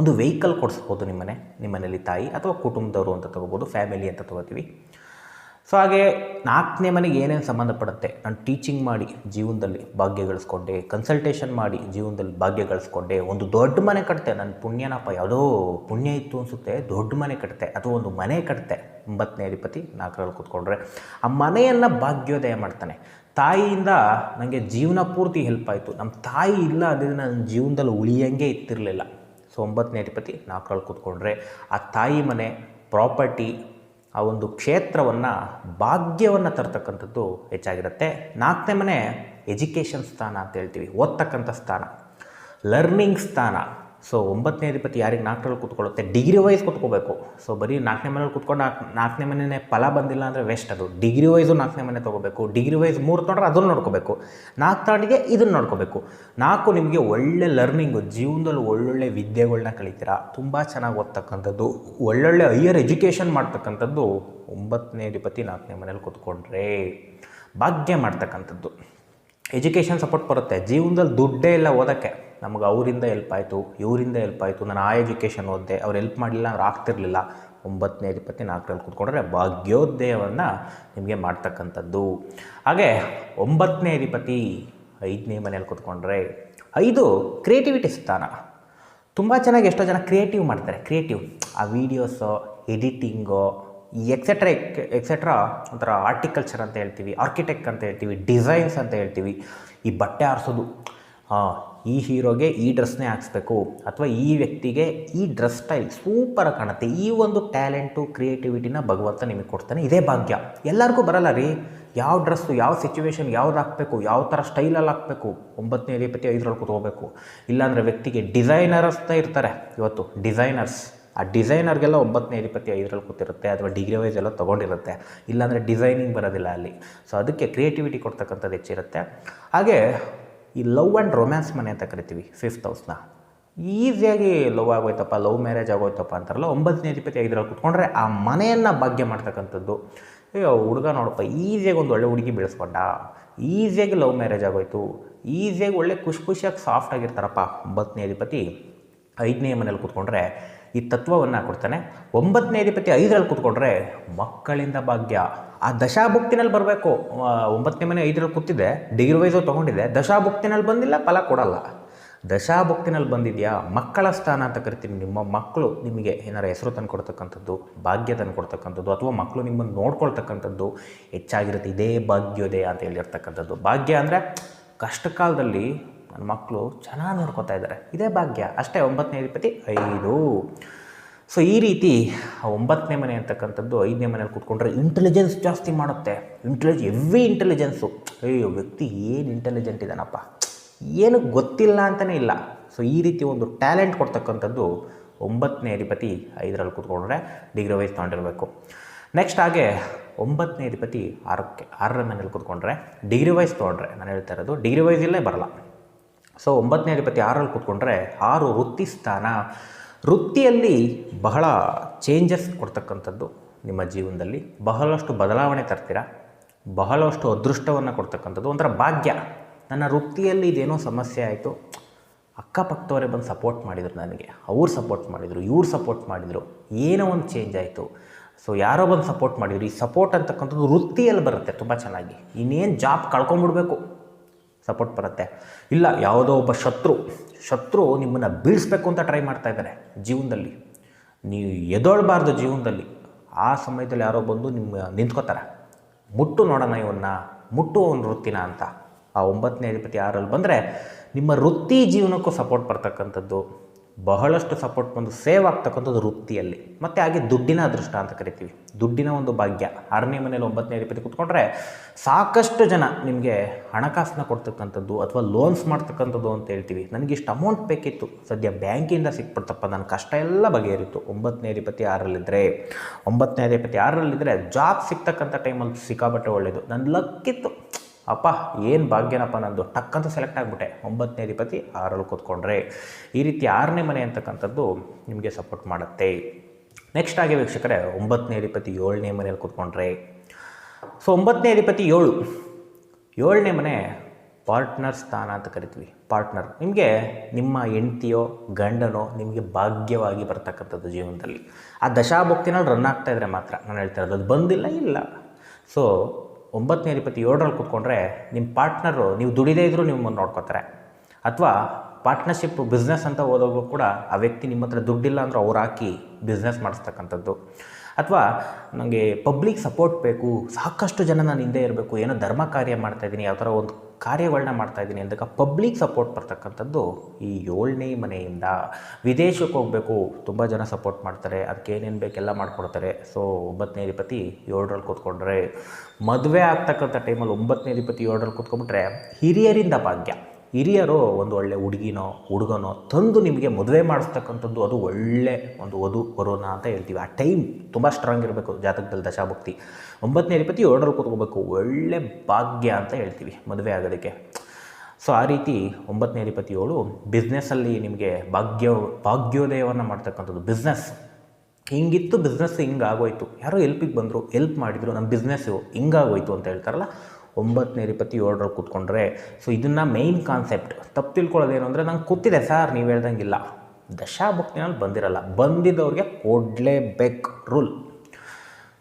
ಒಂದು ವೆಹಿಕಲ್ ಕೊಡಿಸ್ಬೋದು ನಿಮ್ಮನೆ, ನಿಮ್ಮನೇಲಿ ತಾಯಿ ಅಥವಾ ಕುಟುಂಬದವರು ಅಂತ ತೊಗೋಬೋದು ಫ್ಯಾಮಿಲಿ ಅಂತ ತೊಗೋತೀವಿ. ಸೊ ಹಾಗೆ ನಾಲ್ಕನೇ ಮನೆಗೆ ಏನೇನು ಸಂಬಂಧಪಡುತ್ತೆ? ನಾನು ಟೀಚಿಂಗ್ ಮಾಡಿ ಜೀವನದಲ್ಲಿ ಭಾಗ್ಯ ಗಳಿಸ್ಕೊಂಡೆ ಕನ್ಸಲ್ಟೇಷನ್ ಮಾಡಿ ಜೀವನದಲ್ಲಿ ಭಾಗ್ಯ ಗಳಿಸ್ಕೊಂಡೆ, ಒಂದು ದೊಡ್ಡ ಮನೆ ಕಟ್ತೆ. ನನ್ನ ಪುಣ್ಯನಪ್ಪ ಯಾವುದೋ ಪುಣ್ಯ ಇತ್ತು ಅನಿಸುತ್ತೆ, ದೊಡ್ಡ ಮನೆ ಕಟ್ತೆ, ಅಥವಾ ಒಂದು ಮನೆ ಕಟ್ತೆ. ಒಂಬತ್ತನೇ ಅಧಿಪತಿ ನಾಲ್ಕರಲ್ಲಿ ಕೂತ್ಕೊಂಡ್ರೆ, ಆ ಮನೆಯನ್ನು ಭಾಗ್ಯೋದಯ ಮಾಡ್ತಾನೆ. ತಾಯಿಯಿಂದ ನನಗೆ ಜೀವನ ಪೂರ್ತಿ ಹೆಲ್ಪ್ ಆಯಿತು. ನಮ್ಮ ತಾಯಿ ಇಲ್ಲ ಅದರಿಂದ ನನ್ನ ಜೀವನದಲ್ಲಿ ಉಳಿಯಂಗೆ ಇತ್ತಿರಲಿಲ್ಲ ಸೊ ಒಂಬತ್ತನೇ ಅಧಿಪತಿ ನಾಲ್ಕರಲ್ಲಿ ಕೂತ್ಕೊಂಡ್ರೆ, ಆ ತಾಯಿ ಮನೆ ಪ್ರಾಪರ್ಟಿ ಆ ಒಂದು ಕ್ಷೇತ್ರವನ್ನು ಭಾಗ್ಯವನ್ನು ತರ್ತಕ್ಕಂಥದ್ದು ಹೆಚ್ಚಾಗಿರುತ್ತೆ. ನಾಲ್ಕನೇ ಮನೆ ಎಜುಕೇಷನ್ ಸ್ಥಾನ ಅಂತ ಹೇಳ್ತೀವಿ. ಓದ್ತಕ್ಕಂಥ ಸ್ಥಾನ. ಲರ್ನಿಂಗ್ ಸ್ಥಾನ. ಸೊ ಒಂಬತ್ತನೇ ಅಧಿಪತಿ ಯಾರಿಗೆ ನಾಲ್ಕರಲ್ಲಿ ಕೂತ್ಕೊಳ್ಳುತ್ತೆ? ಡಿಗ್ರಿ ವೈಸ್ ಕೂತ್ಕೋಬೇಕು. ಸೊ ಬರೀ ನಾಲ್ಕನೇ ಮನೇಲಿ ಕುತ್ಕೊಂಡು ನಾಲ್ಕು, ನಾಲ್ಕನೇ ಮನೆಯೇ ಫಲ ಬಂದಿಲ್ಲ ಅಂದರೆ ವೇಸ್ಟ್ ಅದು. ಡಿಗ್ರಿ ವೈಸು ನಾಲ್ಕನೇ ಮನೆ ತೊಗೋಬೇಕು. ಡಿಗ್ರಿ ವೈಸ್ ಮೂರು ತೊಗೊಂಡ್ರೆ ಅದನ್ನು ನೋಡ್ಕೋಬೇಕು. ನಾಲ್ಕು ತಾಂಡಿಗೆ ಇದನ್ನು ನೋಡ್ಕೋಬೇಕು. ನಾಲ್ಕು ನಿಮಗೆ ಒಳ್ಳೆ ಲರ್ನಿಂಗು ಜೀವನದಲ್ಲಿ ಒಳ್ಳೊಳ್ಳೆ ವಿದ್ಯೆಗಳನ್ನ ಕಲಿತೀರಾ? ತುಂಬ ಚೆನ್ನಾಗಿ ಓದ್ತಕ್ಕಂಥದ್ದು. ಒಳ್ಳೊಳ್ಳೆ ಹೈಯರ್ ಎಜುಕೇಷನ್ ಮಾಡ್ತಕ್ಕಂಥದ್ದು ಒಂಬತ್ತನೇ ಅಧಿಪತಿ ನಾಲ್ಕನೇ ಮನೇಲಿ ಕುತ್ಕೊಂಡ್ರೆ ಭಾಗ್ಯ ಮಾಡ್ತಕ್ಕಂಥದ್ದು. ಎಜುಕೇಷನ್ ಸಪೋರ್ಟ್ ಬರುತ್ತೆ. ಜೀವನದಲ್ಲಿ ದುಡ್ಡೇ ಇಲ್ಲ ಓದೋಕ್ಕೆ. ನಮಗೆ ಅವರಿಂದ ಹೆಲ್ಪ್ ಆಯಿತು, ಇವರಿಂದ ಹೆಲ್ಪ್ ಆಯಿತು ನಾನು ಆ ಎಜುಕೇಷನ್ ಓದಿದೆ, ಅವ್ರು ಹೆಲ್ಪ್ ಮಾಡಲಿಲ್ಲ ಅವ್ರು ಆಗ್ತಿರ್ಲಿಲ್ಲ. ಒಂಬತ್ತನೇ ಅಧಿಪತಿ ನಾಲ್ಕರಲ್ಲಿ ಕೂತ್ಕೊಂಡ್ರೆ ಭಾಗ್ಯೋದಯವನ್ನು ನಿಮಗೆ ಮಾಡ್ತಕ್ಕಂಥದ್ದು. ಹಾಗೆ ಒಂಬತ್ತನೇ, ಅಧಿಪತಿ ಐದನೇ ಮನೇಲಿ ಕೂತ್ಕೊಂಡ್ರೆ ಐದು ಕ್ರಿಯೇಟಿವಿಟಿ ಸ್ಥಾನ. ತುಂಬ ಚೆನ್ನಾಗಿ ಎಷ್ಟೋ ಜನ ಕ್ರಿಯೇಟಿವ್ ಮಾಡ್ತಾರೆ ಕ್ರಿಯೇಟಿವ್ ಆ ವೀಡಿಯೋಸು ಎಡಿಟಿಂಗು ಎಕ್ಸೆಟ್ರಾ ಎಕ್ಸೆಟ್ರಾ ಒಂಥರ ಆರ್ಟಿಕಲ್ಚರ್ ಅಂತ ಹೇಳ್ತೀವಿ ಆರ್ಕಿಟೆಕ್ಟ್ ಅಂತ ಹೇಳ್ತೀವಿ ಡಿಸೈನ್ಸ್ ಅಂತ ಹೇಳ್ತೀವಿ. ಈ ಬಟ್ಟೆ ಆರಿಸೋದು ಈ ಹೀರೋಗೆ ಈ ಡ್ರೆಸ್ನೇ ಹಾಕ್ಸ್ಬೇಕು. ಅಥವಾ ಈ ವ್ಯಕ್ತಿಗೆ ಈ ಡ್ರೆಸ್ ಸ್ಟೈಲ್ ಸೂಪರಾಗಿ ಕಾಣುತ್ತೆ. ಈ ಒಂದು ಟ್ಯಾಲೆಂಟು, ಕ್ರಿಯೇಟಿವಿಟಿನ ಭಗವಂತ ನಿಮಗೆ ಕೊಡ್ತಾನೆ. ಇದೇ ಭಾಗ್ಯ. ಎಲ್ಲರಿಗೂ ಬರಲ್ಲ ರೀ. ಯಾವ ಡ್ರೆಸ್ಸು, ಯಾವ ಸಿಚುವೇಶನ್ ಯಾವ್ದು ಹಾಕಬೇಕು, ಯಾವ ಥರ ಸ್ಟೈಲಲ್ಲಿ ಹಾಕಬೇಕು. ಒಂಬತ್ತನೇ ಅಧಿಪತಿ ಐದರಲ್ಲಿ ಕೂತ್ಕೋಬೇಕು. ಇಲ್ಲಾಂದರೆ ವ್ಯಕ್ತಿಗೆ ಡಿಸೈನರ್ಸ್ ಇರ್ತಾರೆ. ಇವತ್ತು ಡಿಸೈನರ್ಸ್. ಆ ಡಿಸೈನರ್ಗೆಲ್ಲ ಒಂಬತ್ತನೇ ಅಧಿಪತಿ ಐದರಲ್ಲಿ ಕೂತಿರುತ್ತೆ. ಅಥವಾ ಡಿಗ್ರಿ ವೈಸ್ ಎಲ್ಲ ತೊಗೊಂಡಿರುತ್ತೆ. ಇಲ್ಲಾಂದರೆ ಡಿಸೈನಿಂಗ್ ಬರೋದಿಲ್ಲ ಅಲ್ಲಿ. ಸೊ ಅದಕ್ಕೆ ಕ್ರಿಯೇಟಿವಿಟಿ ಕೊಡ್ತಕ್ಕಂಥದ್ದು ಹೆಚ್ಚಿರುತ್ತೆ. ಹಾಗೆ ಈ ಲವ್ ಆ್ಯಂಡ್ ರೊಮ್ಯಾನ್ಸ್ ಮನೆ ಅಂತ ಕರಿತೀವಿ ಫಿಫ್ತ್ ಹೌಸ್ನ ಈಸಿಯಾಗಿ ಲವ್ ಆಗೋಯ್ತಪ್ಪ ಲವ್ ಮ್ಯಾರೇಜ್ ಆಗೋಯ್ತಪ್ಪ ಅಂತಾರಲ್ಲ, ಒಂಬತ್ತನೇ ಅಧಿಪತಿ ಐದರಲ್ಲಿ ಕೂತ್ಕೊಂಡ್ರೆ ಆ ಮನೆಯನ್ನು ಭಾಗ್ಯ ಮಾಡ್ತಕ್ಕಂಥದ್ದು. ಅಯ್ಯೋ, ಹುಡುಗ ನೋಡಪ್ಪ ಈಸಿಯಾಗಿ ಒಂದು ಒಳ್ಳೆ ಹುಡುಗಿ ಬೆಳೆಸ್ಕೊಂಡ ಈಸಿಯಾಗಿ ಲವ್ ಮ್ಯಾರೇಜ್ ಆಗೋಯ್ತು ಈಸಿಯಾಗಿ ಒಳ್ಳೆ ಖುಷಿ ಖುಷಿಯಾಗಿ ಸಾಫ್ಟ್ ಆಗಿರ್ತಾರಪ್ಪ ಒಂಬತ್ತನೇ ಅಧಿಪತಿ. ಐದನೇ ಮನೇಲಿ ಕೂತ್ಕೊಂಡ್ರೆ ಈ ತತ್ವವನ್ನು ಕೊಡ್ತಾನೆ. ಒಂಬತ್ತನೇ ಅಧಿಪತಿ ಐದರಲ್ಲಿ ಕೂತ್ಕೊಂಡ್ರೆ ಮಕ್ಕಳಿಂದ ಭಾಗ್ಯ. ಆ ದಶಾಭುಕ್ತಿನಲ್ಲಿ ಬರಬೇಕು. ಒಂಬತ್ತನೇ ಮನೆ ಐದರಲ್ಲಿ ಕೂತಿದೆ ಡಿಗ್ರಿ ವೈಸು ತೊಗೊಂಡಿದೆ, ದಶಾಭುಕ್ತಿನಲ್ಲಿ ಬಂದಿಲ್ಲ, ಫಲ ಕೊಡಲ್ಲ. ದಶಾಭುಕ್ತಿನಲ್ಲಿ ಬಂದಿದೆಯಾ? ಮಕ್ಕಳ ಸ್ಥಾನ ಅಂತ ಕರಿತೀನಿ ನಿಮ್ಮ ಮಕ್ಕಳು ನಿಮಗೆ ಏನಾರು ಹೆಸರು ತಂದು ಕೊಡ್ತಕ್ಕಂಥದ್ದು, ಭಾಗ್ಯ ತಂದು ಕೊಡ್ತಕ್ಕಂಥದ್ದು, ಅಥವಾ ಮಕ್ಕಳು ನಿಮ್ಮನ್ನು ನೋಡ್ಕೊಳ್ತಕ್ಕಂಥದ್ದು, ಹೆಚ್ಚಾಗಿರುತ್ತೆ, ಇದೇ ಭಾಗ್ಯೋದಯ ಅಂತ ಹೇಳಿರ್ತಕ್ಕಂಥದ್ದು. ಭಾಗ್ಯ ಅಂದರೆ ಕಷ್ಟ ಕಾಲದಲ್ಲಿ ನನ್ನ ಮಕ್ಕಳು ಚೆನ್ನಾಗಿ ನೋಡ್ಕೊತಾ ಇದ್ದಾರೆ. ಇದೇ ಭಾಗ್ಯ. ಅಷ್ಟೇ, ಒಂಬತ್ತನೇ ಅಧಿಪತಿ ಐದು. ಸೊ ಈ ರೀತಿ ಒಂಬತ್ತನೇ ಮನೆ ಅಂತಕ್ಕಂಥದ್ದು ಐದನೇ ಮನೇಲಿ ಕೂತ್ಕೊಂಡ್ರೆ ಇಂಟೆಲಿಜೆನ್ಸ್ ಜಾಸ್ತಿ ಮಾಡುತ್ತೆ. ಇಂಟೆಲಿಜ್ ಎವ್ರಿ ಇಂಟೆಲಿಜೆನ್ಸು ಅಯ್ಯೋ ವ್ಯಕ್ತಿ ಏನು ಇಂಟೆಲಿಜೆಂಟ್ ಇದ್ದಾನಪ್ಪ ಏನು ಗೊತ್ತಿಲ್ಲ ಅಂತಲೇ ಇಲ್ಲ. ಸೊ ಈ ರೀತಿ ಒಂದು ಟ್ಯಾಲೆಂಟ್ ಕೊಡ್ತಕ್ಕಂಥದ್ದು ಒಂಬತ್ತನೇ ಅಧಿಪತಿ ಐದರಲ್ಲಿ ಕೂತ್ಕೊಂಡ್ರೆ ಡಿಗ್ರಿ ವೈಸ್ ತೊಗೊಂಡಿರಬೇಕು. ನೆಕ್ಸ್ಟ್ ಹಾಗೆ ಒಂಬತ್ತನೇ ಅಧಿಪತಿ ಆರಕ್ಕೆ, ಆರರ ಮನೇಲಿ ಕೂತ್ಕೊಂಡ್ರೆ ಡಿಗ್ರಿ ವೈಸ್ ತೊಗೊಂಡ್ರೆ, ನಾನು ಹೇಳ್ತಾ ಇರೋದು ಡಿಗ್ರಿ ವೈಸ್ ಇಲ್ಲೇ ಬರಲ್ಲ. ಸೊ ಒಂಬತ್ತನೇ ಅಧಿಪತಿ ಆರಲ್ಲಿ ಕೂತ್ಕೊಂಡ್ರೆ ಆರು ವೃತ್ತಿ ಸ್ಥಾನ ವೃತ್ತಿಯಲ್ಲಿ ಬಹಳ ಚೇಂಜಸ್ ಕೊಡ್ತಕ್ಕಂಥದ್ದು ನಿಮ್ಮ ಜೀವನದಲ್ಲಿ. ಬಹಳಷ್ಟು ಬದಲಾವಣೆ ತರ್ತೀರ? ಬಹಳಷ್ಟು ಅದೃಷ್ಟವನ್ನು ಕೊಡ್ತಕ್ಕಂಥದ್ದು. ಒಂಥರ ಭಾಗ್ಯ. ನನ್ನ ವೃತ್ತಿಯಲ್ಲಿ ಇದೇನೋ ಸಮಸ್ಯೆ ಆಯಿತು. ಅಕ್ಕಪಕ್ಕದವರೇ ಬಂದು ಸಪೋರ್ಟ್ ಮಾಡಿದರು ನನಗೆ. ಅವ್ರು ಸಪೋರ್ಟ್ ಮಾಡಿದರು, ಇವ್ರು ಸಪೋರ್ಟ್ ಮಾಡಿದರು. ಏನೋ ಒಂದು ಚೇಂಜ್ ಆಯಿತು. ಸೊ ಯಾರೋ ಬಂದು ಸಪೋರ್ಟ್ ಮಾಡಿದ್ರು. ಈ ಸಪೋರ್ಟ್ ಅಂತಕ್ಕಂಥದ್ದು ವೃತ್ತಿಯಲ್ಲಿ ಬರುತ್ತೆ ತುಂಬ ಚೆನ್ನಾಗಿ. ಇನ್ನೇನು ಜಾಬ್ ಕಳ್ಕೊಂಬಿಡ್ಬೇಕು. ಸಪೋರ್ಟ್ ಬರುತ್ತೆ. ಇಲ್ಲ, ಯಾವುದೋ ಒಬ್ಬ ಶತ್ರು ಶತ್ರು ನಿಮ್ಮನ್ನು ಬೀಳಿಸ್ಬೇಕು ಅಂತ ಟ್ರೈ ಮಾಡ್ತಾ ಇದ್ದಾರೆ ಜೀವನದಲ್ಲಿ. ನೀವು ಎದೊಳ್ಬಾರ್ದು ಜೀವನದಲ್ಲಿ. ಆ ಸಮಯದಲ್ಲಿ ಯಾರೋ ಬಂದು ನಿಮ್ಮ ನಿಂತ್ಕೋತಾರೆ. ಮುಟ್ಟು ನೋಡೋಣ ಇವನ್ನ, ಮುಟ್ಟು ಅವನ ವೃತ್ತಿನ ಅಂತ. ಆ ಒಂಬತ್ತನೇ ಅಧಿಪತಿ ಆರಲ್ಲಿ ಬಂದರೆ ನಿಮ್ಮ ವೃತ್ತಿ ಜೀವನಕ್ಕೂ ಸಪೋರ್ಟ್ ಬರ್ತಕ್ಕಂಥದ್ದು. ಬಹಳಷ್ಟು ಸಪೋರ್ಟ್ ಬಂದು ಸೇವ್ ಆಗ್ತಕ್ಕಂಥದ್ದು ವೃತ್ತಿಯಲ್ಲಿ. ಮತ್ತು ಹಾಗೆ ದುಡ್ಡಿನ ಅದೃಷ್ಟ ಅಂತ ಕರಿತೀವಿ. ದುಡ್ಡಿನ ಒಂದು ಭಾಗ್ಯ. ಆರನೇ ಮನೇಲಿ ಒಂಬತ್ತನೇ ಅಧಿಪತಿ ಕೂತ್ಕೊಂಡ್ರೆ ಸಾಕಷ್ಟು ಜನ ನಿಮಗೆ ಹಣಕಾಸನ್ನ ಕೊಡ್ತಕ್ಕಂಥದ್ದು ಅಥವಾ ಲೋನ್ಸ್ ಮಾಡ್ತಕ್ಕಂಥದ್ದು ಅಂತ ಹೇಳ್ತೀವಿ. ನನಗೆ ಇಷ್ಟು ಅಮೌಂಟ್ ಬೇಕಿತ್ತು. ಸದ್ಯ ಬ್ಯಾಂಕಿಂದ ಸಿಕ್ಬಿಡ್ತಪ್ಪ. ನನ್ನ ಕಷ್ಟ ಎಲ್ಲ ಬಗೆಹರಿತು. ಒಂಬತ್ತನೇ ಅಧಿಪತಿ ಆರರಲ್ಲಿದ್ದರೆ ಒಂಬತ್ತನೇ ಅಧಿಪತಿ ಆರರಲ್ಲಿದ್ದರೆ ಜಾಬ್ ಸಿಗ್ತಕ್ಕಂಥ ಟೈಮಲ್ಲಿ ಸಿಕ್ಕಾಬಟ್ಟೆ ಒಳ್ಳೆಯದು ನನ್ನ ಲಕ್ಕಿತ್ತು ಅಪ್ಪ, ಏನು ಭಾಗ್ಯನಪ್ಪ ನಂದು? ಟಕ್ ಅಂತ ಸೆಲೆಕ್ಟ್ ಆಗಿಬಿಟ್ಟೆ. ಒಂಬತ್ತನೇ ಅಧಿಪತಿ ಆರಲ್ಲಿ ಕೂತ್ಕೊಂಡ್ರೆ. ಈ ರೀತಿ ಆರನೇ ಮನೆ ಅಂತಕ್ಕಂಥದ್ದು ನಿಮಗೆ ಸಪೋರ್ಟ್ ಮಾಡುತ್ತೆ. ನೆಕ್ಸ್ಟ್ ಆಗಿ ವೀಕ್ಷಕರೇ, ಒಂಬತ್ತನೇ ಅಧಿಪತಿ, ಏಳನೇ ಮನೆಯಲ್ಲಿ ಕೂತ್ಕೊಂಡ್ರೆ. ಸೊ ಒಂಬತ್ತನೇ ಅಧಿಪತಿ ಏಳು. ಏಳನೇ ಮನೆ ಪಾರ್ಟ್ನರ್ ಸ್ಥಾನ ಅಂತ ಕರಿತೀವಿ. ಪಾರ್ಟ್ನರ್ ನಿಮಗೆ ನಿಮ್ಮ ಹೆಂಡ್ತಿಯೋ, ಗಂಡನೋ ನಿಮಗೆ ಭಾಗ್ಯವಾಗಿ ಬರ್ತಕ್ಕಂಥದ್ದು ಜೀವನದಲ್ಲಿ. ಆ ದಶಾಭಕ್ತಿನಲ್ಲಿ ರನ್ ಆಗ್ತಾಯಿದ್ರೆ ಮಾತ್ರ. ನಾನು ಹೇಳ್ತಾ ಇರೋದು, ಅದು ಬಂದಿಲ್ಲ, ಇಲ್ಲ. ಸೊ ಒಂಬತ್ತನೇ ಅಧಿಪತಿ ಏಳರಲ್ಲಿ ಕೂತ್ಕೊಂಡ್ರೆ ನಿಮ್ಮ ಪಾರ್ಟ್ನರು ನೀವು ದುಡಿದೇ ಇದ್ದರೂ ನಿಮ್ಮನ್ನು ನೋಡ್ಕೋತಾರೆ. ಅಥವಾ ಪಾರ್ಟ್ನರ್ಶಿಪ್ ಬಿಸ್ನೆಸ್ ಅಂತ ಹೋದಾಗಲೂ ಕೂಡ ಆ ವ್ಯಕ್ತಿ ನಿಮ್ಮ ಹತ್ರ ದುಡ್ಡಿಲ್ಲ ಅಂದ್ರೆ ಅವ್ರು ಹಾಕಿ ಬಿಸ್ನೆಸ್ ಮಾಡಿಸ್ತಕ್ಕಂಥದ್ದು. ಅಥವಾ ನನಗೆ ಪಬ್ಲಿಕ್ ಸಪೋರ್ಟ್ ಬೇಕು, ಸಾಕಷ್ಟು ಜನ ನಾನು ಹಿಂದೆ ಇರಬೇಕು, ಏನೋ ಧರ್ಮ ಕಾರ್ಯ ಮಾಡ್ತಾಯಿದ್ದೀನಿ ಯಾವ ಥರ ಒಂದು ಕಾರ್ಯಗಳನ್ನ ಮಾಡ್ತಾಯಿದ್ದೀನಿ ಅಂದಾಗ ಪಬ್ಲಿಕ್ ಸಪೋರ್ಟ್ ಬರ್ತಕ್ಕಂಥದ್ದು ಈ ಏಳನೇ ಮನೆಯಿಂದ ವಿದೇಶಕ್ಕೆ ಹೋಗಬೇಕು, ತುಂಬ ಜನ ಸಪೋರ್ಟ್ ಮಾಡ್ತಾರೆ, ಅದಕ್ಕೆ ಏನೇನು ಬೇಕೆಲ್ಲ ಮಾಡಿಕೊಡ್ತಾರೆ. ಸೊ ಒಂಬತ್ತನೇ ಅಧಿಪತಿ ಏಳರಲ್ಲಿ ಕೂತ್ಕೊಂಡ್ರೆ, ಮದುವೆ ಆಗ್ತಕ್ಕಂಥ ಟೈಮಲ್ಲಿ ಒಂಬತ್ತನೇ ಅಧಿಪತಿ ಏಳರಲ್ಲಿ ಕೂತ್ಕೊಂಡ್ಬಿಟ್ರೆ ಹಿರಿಯರಿಂದ ಭಾಗ್ಯ. ಹಿರಿಯರು ಒಂದು ಒಳ್ಳೆ ಹುಡುಗಿನೋ, ಹುಡುಗನೋ ತಂದು ನಿಮಗೆ ಮದುವೆ ಮಾಡಿಸ್ತಕ್ಕಂಥದ್ದು ಅದು ಒಳ್ಳೆ ಒಂದು ವಧು ವರುಣ ಅಂತ ಹೇಳ್ತೀವಿ. ಆ ಟೈಮ್ ತುಂಬ ಸ್ಟ್ರಾಂಗ್ ಇರಬೇಕು ಜಾತಕದಲ್ಲಿ ದಶಾಭಕ್ತಿ. ಒಂಬತ್ತನೇ ಅಧಿಪತಿ ಏಳರಲ್ಲಿ ಕೂತ್ಕೋಬೇಕು. ಒಳ್ಳೆ ಭಾಗ್ಯ ಅಂತ ಹೇಳ್ತೀವಿ ಮದುವೆ ಆಗೋದಕ್ಕೆ. ಸೊ ಆ ರೀತಿ ಒಂಬತ್ತನೇ ಅಧಿಪತಿ ಏಳು ಬಿಸ್ನೆಸ್ಸಲ್ಲಿ ನಿಮಗೆ ಭಾಗ್ಯ, ಭಾಗ್ಯೋದಯವನ್ನು ಮಾಡ್ತಕ್ಕಂಥದ್ದು. ಬಿಸ್ನೆಸ್ ಹಿಂಗಿತ್ತು ಬಿಸ್ನೆಸ್ ಹಿಂಗಾಗೋಯ್ತು. ಯಾರೋ ಎಲ್ಪಿಗೆ ಬಂದರು ಎಲ್ಪ್ ಮಾಡಿದರು ನಮ್ಮ ಬಿಸ್ನೆಸ್ಸು ಹಿಂಗಾಗೋಯ್ತು ಅಂತ ಹೇಳ್ತಾರಲ್ಲ ಒಂಬತ್ತನೇ ಇಪ್ಪತ್ತು ಏಳರಲ್ಲಿ ಕೂತ್ಕೊಂಡ್ರೆ. ಸೊ ಇದನ್ನು ಮೇಯ್ನ್ ಕಾನ್ಸೆಪ್ಟ್ ತಪ್ಪು ತಿಳ್ಕೊಳ್ಳೋದೇನು ಅಂದರೆ ನಂಗೆ ಕೂತಿದೆ ಸರ್, ನೀವು ಹೇಳ್ದಂಗಿಲ್ಲ. ದಶಾಭಕ್ತಿನಲ್ಲಿ ಬಂದಿರಲ್ಲ. ಬಂದಿದ್ದವ್ರಿಗೆ ಕೊಡಲೇಬೇಕು ರೂಲ್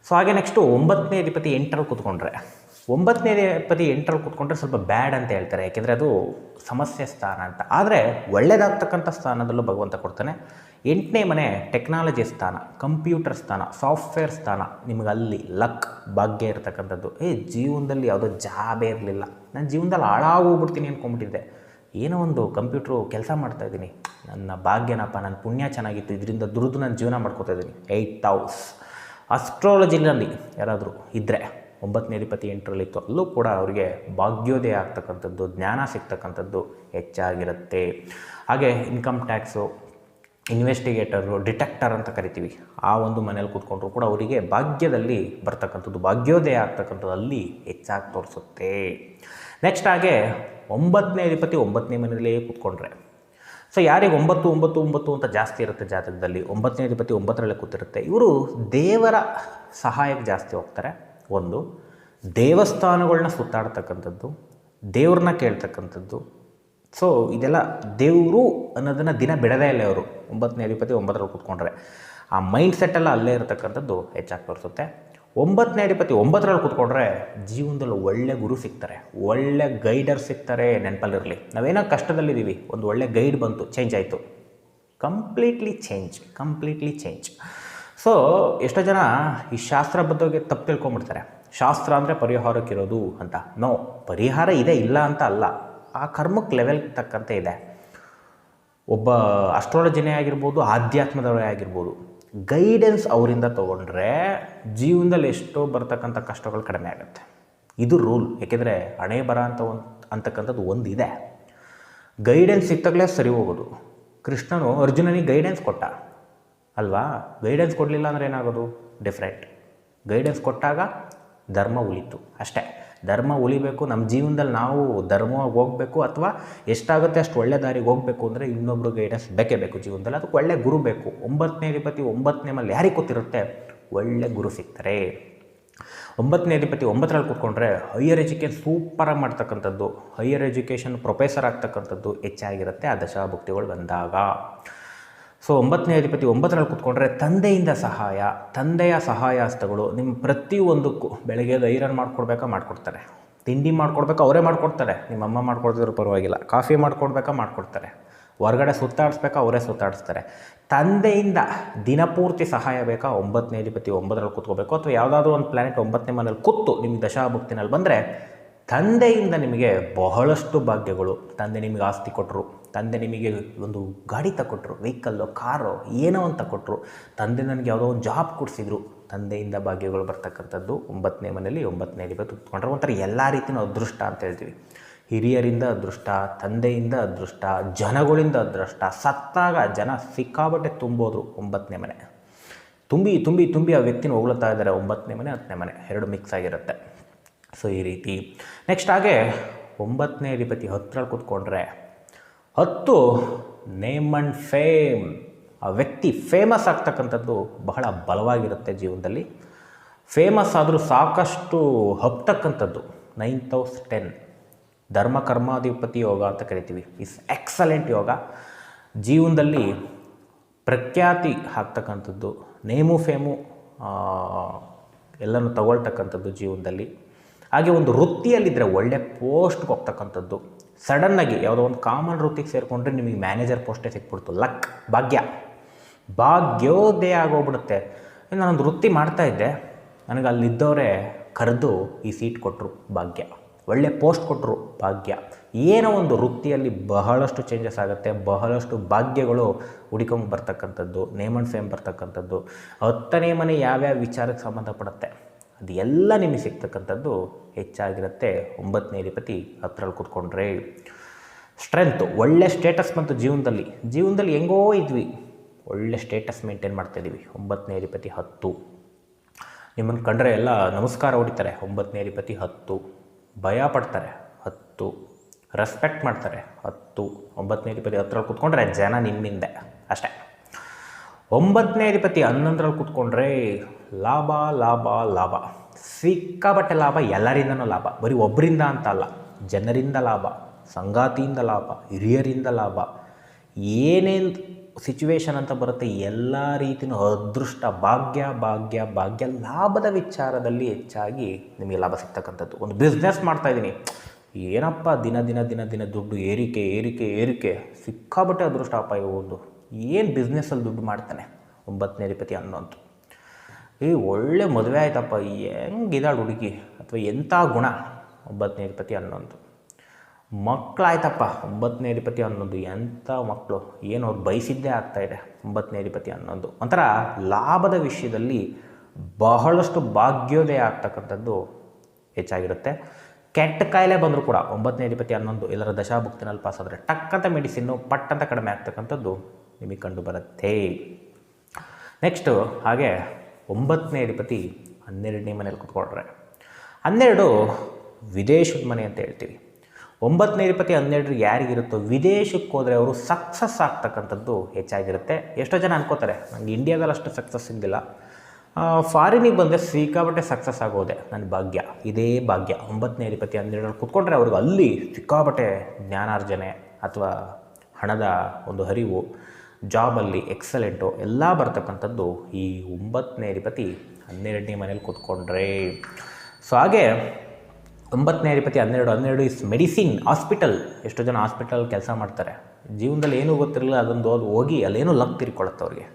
ಸೊ ಹಾಗೆ ನೆಕ್ಸ್ಟು ಒಂಬತ್ತನೇ ಅಧಿಪತಿ ಎಂಟರಲ್ಲಿ ಕೂತ್ಕೊಂಡ್ರೆ. ಒಂಬತ್ತನೇ ಅಧಿಪತಿ ಎಂಟರಲ್ಲಿ ಕೂತ್ಕೊಂಡ್ರೆ ಸ್ವಲ್ಪ ಬ್ಯಾಡ್ ಅಂತ ಹೇಳ್ತಾರೆ. ಯಾಕೆಂದರೆ ಅದು ಸಮಸ್ಯೆ ಸ್ಥಾನ ಅಂತ. ಆದರೆ ಒಳ್ಳೆಯದಾಗ್ತಕ್ಕಂಥ ಸ್ಥಾನದಲ್ಲೂ ಭಗವಂತ ಕೊಡ್ತಾನೆ. ಎಂಟನೇ ಮನೆ ಟೆಕ್ನಾಲಜಿ ಸ್ಥಾನ ಕಂಪ್ಯೂಟರ್ ಸ್ಥಾನ ಸಾಫ್ಟ್ವೇರ್ ಸ್ಥಾನ ನಿಮಗೆ ಅಲ್ಲಿ ಲಕ್ ಭಾಗ್ಯ ಇರತಕ್ಕಂಥದ್ದು. ಏ, ಜೀವನದಲ್ಲಿ ಯಾವುದೋ ಜಾಬೇ ಇರಲಿಲ್ಲ. ನಾನು ಜೀವನದಲ್ಲಿ ಹಾಳಾಗೋಗ್ಬಿಡ್ತೀನಿ ಅಂದ್ಕೊಂಬಿಟ್ಟಿದ್ದೆ ಏನೋ ಒಂದು ಕಂಪ್ಯೂಟ್ರು ಕೆಲಸ ಮಾಡ್ತಾಯಿದ್ದೀನಿ ನನ್ನ ಭಾಗ್ಯನಪ್ಪ, ನನ್ನ ಪುಣ್ಯ ಚೆನ್ನಾಗಿತ್ತು. ಇದರಿಂದ ದುಡಿದು ನಾನು ಜೀವನ ಮಾಡ್ಕೋತಾ ಇದ್ದೀನಿ. ಏಯ್ಟ್ ಹೌಸ್ ಅಸ್ಟ್ರಾಲಜಿನಲ್ಲಿ ಯಾರಾದರೂ ಇದ್ದರೆ ಒಂಬತ್ತನೇ ಅಧಿಪತಿ ಎಂಟರಲ್ಲಿತ್ತು ಅಲ್ಲೂ ಕೂಡ ಅವರಿಗೆ ಭಾಗ್ಯೋದಯ ಆಗ್ತಕ್ಕಂಥದ್ದು, ಜ್ಞಾನ ಸಿಗ್ತಕ್ಕಂಥದ್ದು ಹೆಚ್ಚಾಗಿರುತ್ತೆ. ಹಾಗೆ ಇನ್ಕಮ್ ಟ್ಯಾಕ್ಸು ಇನ್ವೆಸ್ಟಿಗೇಟರು ಡಿಟೆಕ್ಟರ್ ಅಂತ ಕರಿತೀವಿ. ಆ ಒಂದು ಮನೇಲಿ ಕೂತ್ಕೊಂಡ್ರು ಕೂಡ ಅವರಿಗೆ ಭಾಗ್ಯದಲ್ಲಿ ಬರ್ತಕ್ಕಂಥದ್ದು, ಭಾಗ್ಯೋದಯ ಆಗ್ತಕ್ಕಂಥದ್ದು ಅಲ್ಲಿ ಹೆಚ್ಚಾಗಿ ತೋರಿಸುತ್ತೆ. ನೆಕ್ಸ್ಟ್ ಹಾಗೆ ಒಂಬತ್ತನೇ ಅಧಿಪತಿ ಒಂಬತ್ತನೇ ಮನೆಯಲ್ಲೇ ಕೂತ್ಕೊಂಡ್ರೆ. ಸೊ ಯಾರಿಗೆ ಒಂಬತ್ತು ಒಂಬತ್ತು ಒಂಬತ್ತು ಅಂತ ಜಾಸ್ತಿ ಇರುತ್ತೆ ಜಾತಕದಲ್ಲಿ ಒಂಬತ್ತನೇ ಅಧಿಪತಿ ಒಂಬತ್ತರಲ್ಲೇ ಕೂತಿರುತ್ತೆ. ಇವರು ದೇವರ ಸಹಾಯಕ್ಕೆ ಜಾಸ್ತಿ ಹೋಗ್ತಾರೆ. ಒಂದು ದೇವಸ್ಥಾನಗಳನ್ನ ಸುತ್ತಾಡ್ತಕ್ಕಂಥದ್ದು, ದೇವ್ರನ್ನ ಕೇಳ್ತಕ್ಕಂಥದ್ದು. ಸೊ ಇದೆಲ್ಲ ದೇವರು ಅನ್ನೋದನ್ನು ದಿನ ಬಿಡದೇ ಇಲ್ಲ ಅವರು ಒಂಬತ್ತನೇ ಅಧಿಪತಿ, ಒಂಬತ್ತರಲ್ಲಿ ಕೂತ್ಕೊಂಡ್ರೆ. ಆ ಮೈಂಡ್ ಸೆಟ್ಟೆಲ್ಲ ಅಲ್ಲೇ ಇರತಕ್ಕಂಥದ್ದು ಹೆಚ್ಚಾಗಿ ತೋರಿಸುತ್ತೆ. ಒಂಬತ್ತನೇ ಅಧಿಪತಿ, ಒಂಬತ್ತರಲ್ಲಿ ಕೂತ್ಕೊಂಡ್ರೆ ಜೀವನದಲ್ಲಿ ಒಳ್ಳೆ ಗುರು ಸಿಗ್ತಾರೆ. ಒಳ್ಳೆ ಗೈಡರ್ ಸಿಗ್ತಾರೆ ನೆನಪಲ್ಲಿರಲಿ. ನಾವೇನೋ ಕಷ್ಟದಲ್ಲಿದ್ದೀವಿ, ಒಂದು ಒಳ್ಳೆ ಗೈಡ್ ಬಂತು ಚೇಂಜ್ ಆಯಿತು. Completely change completely change so ಎಷ್ಟೋ ಜನ ಈ ಶಾಸ್ತ್ರ ಬದ್ಧವಾಗಿ ತಪ್ಪು ತಿಳ್ಕೊಂಬಿಡ್ತಾರೆ. ಶಾಸ್ತ್ರ ಅಂದರೆ ಪರಿಹಾರಕ್ಕಿರೋದು ಅಂತ. ನೋ ಪರಿಹಾರ ಇದೆ ಇಲ್ಲ ಅಂತ ಅಲ್ಲ. ಆ ಕರ್ಮಕ್ಕೆ ಲೆವೆಲ್ ತಕ್ಕಂತೆ ಇದೆ. ಒಬ್ಬ ಅಸ್ಟ್ರಾಲಜಿನೇ ಆಗಿರ್ಬೋದು, ಆಧ್ಯಾತ್ಮದವರೇ ಆಗಿರ್ಬೋದು ಗೈಡೆನ್ಸ್ ಅವರಿಂದ ತೊಗೊಂಡ್ರೆ ಜೀವನದಲ್ಲಿ ಎಷ್ಟೋ ಬರ್ತಕ್ಕಂಥ ಕಷ್ಟಗಳು ಕಡಿಮೆ ಆಗುತ್ತೆ. ಇದು ರೂಲ್ ಏಕೆಂದರೆ ಹಣೆ ಬರ ಅಂತ ಒಂದು, ಅಂತಕ್ಕಂಥದ್ದು ಒಂದು ಇದೆ ಗೈಡೆನ್ಸ್ ಸಿಕ್ತಾಗಲೇ ಸರಿ ಹೋಗೋದು. ಕೃಷ್ಣನು ಅರ್ಜುನನಿಗೆ ಗೈಡೆನ್ಸ್ ಕೊಟ್ಟ. ಅಲ್ವಾ? ಗೈಡೆನ್ಸ್ ಕೊಡಲಿಲ್ಲ ಅಂದರೆ ಏನಾಗೋದು? ಡಿಫ್ರೆಂಟ್ ಗೈಡೆನ್ಸ್ ಕೊಟ್ಟಾಗ ಧರ್ಮ ಉಳಿತು. ಅಷ್ಟೇ. ಧರ್ಮ ಉಳಿಬೇಕು, ನಮ್ಮ ಜೀವನದಲ್ಲಿ ನಾವು ಧರ್ಮವಾಗಿ ಹೋಗಬೇಕು ಅಥವಾ ಎಷ್ಟಾಗುತ್ತೆ ಅಷ್ಟು ಒಳ್ಳೆ ದಾರಿಗೆ ಹೋಗಬೇಕು ಅಂದರೆ ಇನ್ನೊಬ್ಬರು ಗೈಡೆನ್ಸ್ ಬೇಕೇ ಬೇಕು ಜೀವನದಲ್ಲಿ. ಅದಕ್ಕೆ ಒಳ್ಳೆ ಗುರು ಬೇಕು. ಒಂಬತ್ತನೇ ಅಧಿಪತಿ ಒಂಬತ್ತನೇ ಮೇಲೆ ಯಾರಿಗೆ ಗೊತ್ತಿರುತ್ತೆ ಒಳ್ಳೆ ಗುರು ಸಿಗ್ತಾರೆ. ಒಂಬತ್ತನೇ ಅಧಿಪತಿ ಒಂಬತ್ತರಲ್ಲಿ ಕೂತ್ಕೊಂಡ್ರೆ ಹೈಯರ್ ಎಜುಕೇಷನ್ ಸೂಪರಾಗಿ ಮಾಡ್ತಕ್ಕಂಥದ್ದು. ಹೈಯರ್ ಎಜುಕೇಷನ್ ಪ್ರೊಫೆಸರ್ ಆಗ್ತಕ್ಕಂಥದ್ದು ಹೆಚ್ಚಾಗಿರುತ್ತೆ. ಆ ದಶಾಭುಕ್ತಿಗಳು ಬಂದಾಗ. ಸೊ ಒಂಬತ್ತನೇ ಅಧಿಪತಿ ಒಂಬತ್ತರಲ್ಲಿ ಕೂತ್ಕೊಂಡ್ರೆ ತಂದೆಯಿಂದ ಸಹಾಯ, ತಂದೆಯ ಸಹಾಯ ಹಸ್ತಗಳು ನಿಮ್ಮ ಪ್ರತಿಯೊಂದಕ್ಕೂ ಬೆಳಗ್ಗೆ ಐರನ್ ಮಾಡ್ಕೊಡ್ಬೇಕಾ ಮಾಡಿಕೊಡ್ತಾರೆ. ತಿಂಡಿ ಮಾಡ್ಕೊಡ್ಬೇಕಾ ಅವರೇ ಮಾಡ್ಕೊಡ್ತಾರೆ. ನಿಮ್ಮ ಅಮ್ಮ ಮಾಡ್ಕೊಡ್ತಿದ್ರು ಪರವಾಗಿಲ್ಲ. ಕಾಫಿ ಮಾಡ್ಕೊಡ್ಬೇಕಾ ಮಾಡಿಕೊಡ್ತಾರೆ. ಹೊರಗಡೆ ಸುತ್ತಾಡಿಸ್ಬೇಕಾ ಅವರೇ ಸುತ್ತಾಡಿಸ್ತಾರೆ. ತಂದೆಯಿಂದ ದಿನಪೂರ್ತಿ ಸಹಾಯ ಬೇಕಾ ಒಂಬತ್ತನೇ ಅಧಿಪತಿ ಒಂಬತ್ತರಲ್ಲಿ ಕೂತ್ಕೋಬೇಕು? ಅಥವಾ ಯಾವುದಾದ್ರು ಒಂದು ಪ್ಲ್ಯಾನೆಟ್ ಒಂಬತ್ತನೇ ಮನೇಲಿ ಕೂತು ನಿಮ್ಮ ದಶಾಭುಕ್ತಿನಲ್ಲಿ ಬಂದರೆ ತಂದೆಯಿಂದ ನಿಮಗೆ ಬಹಳಷ್ಟು ಭಾಗ್ಯಗಳು ತಂದೆ ನಿಮಗೆ ಆಸ್ತಿ ಕೊಟ್ಟರು ತಂದೆ ನಿಮಗೆ ಒಂದು ಗಾಡಿ ತಗೊಟ್ರು ವೆಹಿಕಲ್ಲು ಕಾರು ಏನೋ ಅಂತ ಕೊಟ್ಟರು ತಂದೆ ನನಗೆ ಯಾವುದೋ ಒಂದು ಜಾಬ್ ಕೊಡಿಸಿದ್ರು, ತಂದೆಯಿಂದ ಭಾಗ್ಯಗಳು ಬರ್ತಕ್ಕಂಥದ್ದು ಒಂಬತ್ತನೇ ಮನೆಯಲ್ಲಿ, ಒಂಬತ್ತನೇ ಅಧಿಪತಿ ಕೂತ್ಕೊಂಡ್ರೆ ಒಂಥರ ಎಲ್ಲ ರೀತಿಯೂ ಅದೃಷ್ಟ ಅಂತ ಹೇಳ್ತೀವಿ. ಹಿರಿಯರಿಂದ ಅದೃಷ್ಟ, ತಂದೆಯಿಂದ ಅದೃಷ್ಟ, ಜನಗಳಿಂದ ಅದೃಷ್ಟ, ಸತ್ತಾಗ ಜನ ಸಿಕ್ಕಾಬಟ್ಟೆ ತುಂಬೋದು ಒಂಬತ್ತನೇ ಮನೆ. ತುಂಬಿ ತುಂಬಿ ತುಂಬಿ ಆ ವ್ಯಕ್ತಿನ ಹೊಗಳುತ್ತಾ ಇದ್ದಾರೆ ಒಂಬತ್ತನೇ ಮನೆ, ಹತ್ತನೇ ಮನೆ, ಎರಡು ಮಿಕ್ಸ್ ಆಗಿರುತ್ತೆ. ಸೊ ಈ ರೀತಿ. ನೆಕ್ಸ್ಟ್ ಹಾಗೆ ಒಂಬತ್ತನೇ ಅಧಿಪತಿ ಹತ್ತರಲ್ಲಿ ಕೂತ್ಕೊಂಡ್ರೆ ಹತ್ತು ನೇಮ್ ಆ್ಯಂಡ್ ಫೇಮ್ ಆ ವ್ಯಕ್ತಿ ಫೇಮಸ್ ಆಗ್ತಕ್ಕಂಥದ್ದು ಬಹಳ ಬಲವಾಗಿರುತ್ತೆ ಜೀವನದಲ್ಲಿ. ಫೇಮಸ್ ಆದರೂ ಸಾಕಷ್ಟು ಹಬ್ತಕ್ಕಂಥದ್ದು ನೈನ್ ತೌಸ್ ಟೆನ್ ಧರ್ಮ, ಕರ್ಮಾಧಿಪತಿ ಯೋಗ ಅಂತ ಕರಿತೀವಿ. Is excellent yoga. ಜೀವನದಲ್ಲಿ ಪ್ರಖ್ಯಾತಿ ಆಗ್ತಕ್ಕಂಥದ್ದು ನೇಮು ಫೇಮು ಎಲ್ಲನೂ ತಗೊಳ್ತಕ್ಕಂಥದ್ದು ಜೀವನದಲ್ಲಿ. ಹಾಗೆ ಒಂದು ವೃತ್ತಿಯಲ್ಲಿದ್ದರೆ ಒಳ್ಳೆ ಪೋಸ್ಟ್ಗೆ ಹೋಗ್ತಕ್ಕಂಥದ್ದು. ಸಡನ್ನಾಗಿ ಯಾವುದೋ ಒಂದು ಕಾಮನ್ ವೃತ್ತಿಗೆ ಸೇರಿಕೊಂಡ್ರೆ ನಿಮಗೆ ಮ್ಯಾನೇಜರ್ ಪೋಸ್ಟೇ ಸಿಕ್ಬಿಡ್ತು. ಲಕ್ ಭಾಗ್ಯ. ಭಾಗ್ಯೋದಯ ಆಗೋಗ್ಬಿಡುತ್ತೆ. ನಾನೊಂದು ವೃತ್ತಿ ಮಾಡ್ತಾ ಇದ್ದೆ. ನನಗೆ ಅಲ್ಲಿದ್ದವರೇ ಕರೆದು ಈ ಸೀಟ್ ಕೊಟ್ಟರು ಭಾಗ್ಯ. ಒಳ್ಳೆ ಪೋಸ್ಟ್ ಕೊಟ್ಟರು ಭಾಗ್ಯ. ಏನೋ ಒಂದು ವೃತ್ತಿಯಲ್ಲಿ ಬಹಳಷ್ಟು ಚೇಂಜಸ್ ಆಗುತ್ತೆ. ಬಹಳಷ್ಟು ಭಾಗ್ಯಗಳು ಹುಡಿಕೊಂಡು ಬರ್ತಕ್ಕಂಥದ್ದು. ನೇಮ್ ಆ್ಯಂಡ್ ಫೇಮ್ ಬರ್ತಕ್ಕಂಥದ್ದು. ಹತ್ತನೇ ಮನೆ ಯಾವ್ಯಾವ ವಿಚಾರಕ್ಕೆ ಸಂಬಂಧಪಡುತ್ತೆ? ಅದು ಎಲ್ಲ ನಿಮಗೆ ಸಿಗ್ತಕ್ಕಂಥದ್ದು ಹೆಚ್ಚಾಗಿರುತ್ತೆ. ಒಂಬತ್ತನೇ ಅಧಿಪತಿ ಹತ್ತರಲ್ಲಿ ಕೂತ್ಕೊಂಡ್ರೆ. ಸ್ಟ್ರೆಂತು ಒಳ್ಳೆ ಸ್ಟೇಟಸ್ ಬಂತು ಜೀವನದಲ್ಲಿ. ಜೀವನದಲ್ಲಿ ಹೆಂಗೋ ಇದ್ವಿ. ಒಳ್ಳೆ ಸ್ಟೇಟಸ್ ಮೇಂಟೈನ್ ಮಾಡ್ತಾಯಿದ್ದೀವಿ ಒಂಬತ್ತನೇ ಅಧಿಪತಿ ಹತ್ತು. ನಿಮ್ಮನ್ನು ಕಂಡ್ರೆ ಎಲ್ಲ ನಮಸ್ಕಾರ ಹೊಡಿತಾರೆ. ಒಂಬತ್ತನೇ ಅಧಿಪತಿ ಹತ್ತು. ಭಯ ಪಡ್ತಾರೆ. ಹತ್ತು. ರೆಸ್ಪೆಕ್ಟ್ ಮಾಡ್ತಾರೆ. ಹತ್ತು. ಒಂಬತ್ತನೇ ಅಧಿಪತಿ ಹತ್ತರಲ್ಲಿ ಕೂತ್ಕೊಂಡ್ರೆ ಜನ ನಿಮ್ಮಿಂದೆ. ಅಷ್ಟೇ. ಒಂಬತ್ತನೇ ಅಧಿಪತಿ ಹನ್ನೊಂದರಲ್ಲಿ ಕೂತ್ಕೊಂಡ್ರೆ ಲಾಭ ಲಾಭ ಲಾಭ. ಸಿಕ್ಕಾಪಟ್ಟೆ ಲಾಭ ಎಲ್ಲರಿಂದನೂ ಲಾಭ. ಬರೀ ಒಬ್ಬರಿಂದ ಅಂತ ಅಲ್ಲ. ಜನರಿಂದ ಲಾಭ, ಸಂಗಾತಿಯಿಂದ ಲಾಭ, ಹಿರಿಯರಿಂದ ಲಾಭ. ಏನೇನು ಸಿಚುವೇಶನ್ ಅಂತ ಬರುತ್ತೆ, ಎಲ್ಲ ರೀತಿಯೂ ಅದೃಷ್ಟ, ಭಾಗ್ಯ ಭಾಗ್ಯ ಭಾಗ್ಯ, ಲಾಭದ ವಿಚಾರದಲ್ಲಿ ಹೆಚ್ಚಾಗಿ ನಿಮಗೆ ಲಾಭ ಸಿಗ್ತಕ್ಕಂಥದ್ದು. ಒಂದು ಬಿಸ್ನೆಸ್ ಮಾಡ್ತಾಯಿದ್ದೀನಿ ಏನಪ್ಪ ದಿನ ದಿನ ದಿನ ದಿನ ದುಡ್ಡು ಏರಿಕೆ ಏರಿಕೆ ಏರಿಕೆ. ಸಿಕ್ಕಾಬಟ್ಟೆ ಅದೃಷ್ಟ ಅಪ್ಪ ಒಂದು ಏನು ಬಿಸ್ನೆಸ್ಸಲ್ಲಿ ದುಡ್ಡು ಮಾಡ್ತಾನೆ? ಒಂಬತ್ತನೇ ಅಧಿಪತಿ ಹನ್ನೊಂದು ಈ ಒಳ್ಳೆ ಮದುವೆ ಆಯ್ತಪ್ಪ ಹೆಂಗಿದಾಳು ಹುಡುಗಿ. ಅಥವಾ ಎಂಥ ಗುಣ? ಒಂಬತ್ತನೇ ಅಧಿಪತಿ ಹನ್ನೊಂದು ಮಕ್ಕಳಾಯ್ತಪ್ಪ ಒಂಬತ್ತನೇ ಅಧಿಪತಿ ಹನ್ನೊಂದು ಎಂಥ ಮಕ್ಕಳು ಏನು ಅವ್ರು ಬಯಸಿದ್ದೇ ಆಗ್ತಾಯಿದೆ ಒಂಬತ್ತನೇ ಅಧಿಪತಿ ಹನ್ನೊಂದು ಒಂಥರ ಲಾಭದ ವಿಷಯದಲ್ಲಿ ಬಹಳಷ್ಟು ಭಾಗ್ಯೋದಯ ಆಗ್ತಕ್ಕಂಥದ್ದು ಹೆಚ್ಚಾಗಿರುತ್ತೆ. ಕೆಟ್ಟ ಕಾಯಿಲೆ ಬಂದರೂ ಕೂಡ ಒಂಬತ್ತನೇ ಅಧಿಪತಿ ಹನ್ನೊಂದು ಎಲ್ಲರ ದಶಾಭುಕ್ತಿನಲ್ಲಿ ಪಾಸ್ ಆದರೆ ಟಕ್ಕಂತ ಮೆಡಿಸಿನ್ನು, ಪಟ್ಟಂತ ಕಡಿಮೆ ಆಗ್ತಕ್ಕಂಥದ್ದು ನಿಮಗೆ ಕಂಡು ಬರುತ್ತೆ. ನೆಕ್ಸ್ಟು, ಹಾಗೆ ಒಂಬತ್ತನೇ ಅಧಿಪತಿ ಹನ್ನೆರಡನೇ ಮನೇಲಿ ಕುತ್ಕೊಂಡ್ರೆ. ಹನ್ನೆರಡು ವಿದೇಶದ ಮನೆ ಅಂತ ಹೇಳ್ತೀವಿ. ಒಂಬತ್ತನೇ ಅಧಿಪತಿ ಹನ್ನೆರಡು ಯಾರಿಗಿರುತ್ತೋ ವಿದೇಶಕ್ಕೆ ಹೋದರೆ ಅವರು ಸಕ್ಸಸ್ ಆಗ್ತಕ್ಕಂಥದ್ದು ಹೆಚ್ಚಾಗಿರುತ್ತೆ. ಎಷ್ಟೋ ಜನ ಅನ್ಕೋತಾರೆ ನನಗೆ ಇಂಡಿಯಾದಲ್ಲಿ ಅಷ್ಟು ಸಕ್ಸಸ್ ಇದ್ದಿಲ್ಲ. ಫಾರಿನಿಗೆ ಬಂದರೆ ಸಿಕ್ಕಾಪಟ್ಟೆ ಸಕ್ಸಸ್ ಆಗೋದೆ, ನನ್ನ ಭಾಗ್ಯ. ಇದೇ ಭಾಗ್ಯ. ಒಂಬತ್ತನೇ ಅಧಿಪತಿ ಹನ್ನೆರಡರಲ್ಲಿ ಕುತ್ಕೊಂಡ್ರೆ ಅವ್ರಿಗೆ ಅಲ್ಲಿ ಸಿಕ್ಕಾಪಟ್ಟೆ ಜ್ಞಾನಾರ್ಜನೆ ಅಥವಾ ಹಣದ ಒಂದು ಹರಿವು. ಜಾಬಲ್ಲಿ ಎಕ್ಸಲೆಂಟು ಎಲ್ಲ ಬರ್ತಕ್ಕಂಥದ್ದು ಈ ಒಂಬತ್ತನೇ ಅಧಿಪತಿ ಹನ್ನೆರಡನೇ ಮನೇಲಿ ಕೂತ್ಕೊಂಡ್ರೆ. ಸೊ ಹಾಗೆ ಒಂಬತ್ತನೇ ಅಧಿಪತಿ ಹನ್ನೆರಡು ಹನ್ನೆರಡು ಇಸ್ ಮೆಡಿಸಿನ್ ಹಾಸ್ಪಿಟಲ್ ಎಷ್ಟೋ ಜನ ಹಾಸ್ಪಿಟಲ್ ಕೆಲಸ ಮಾಡ್ತಾರೆ. ಜೀವನದಲ್ಲಿ ಏನೂ ಗೊತ್ತಿರಲಿಲ್ಲ, ಅದೊಂದು ಅದು ಹೋಗಿ ಅಲ್ಲೇನೋ ಲಕ್ ತಿರ್ಕೊಳತ್ತೆ ಅವ್ರಿಗೆ.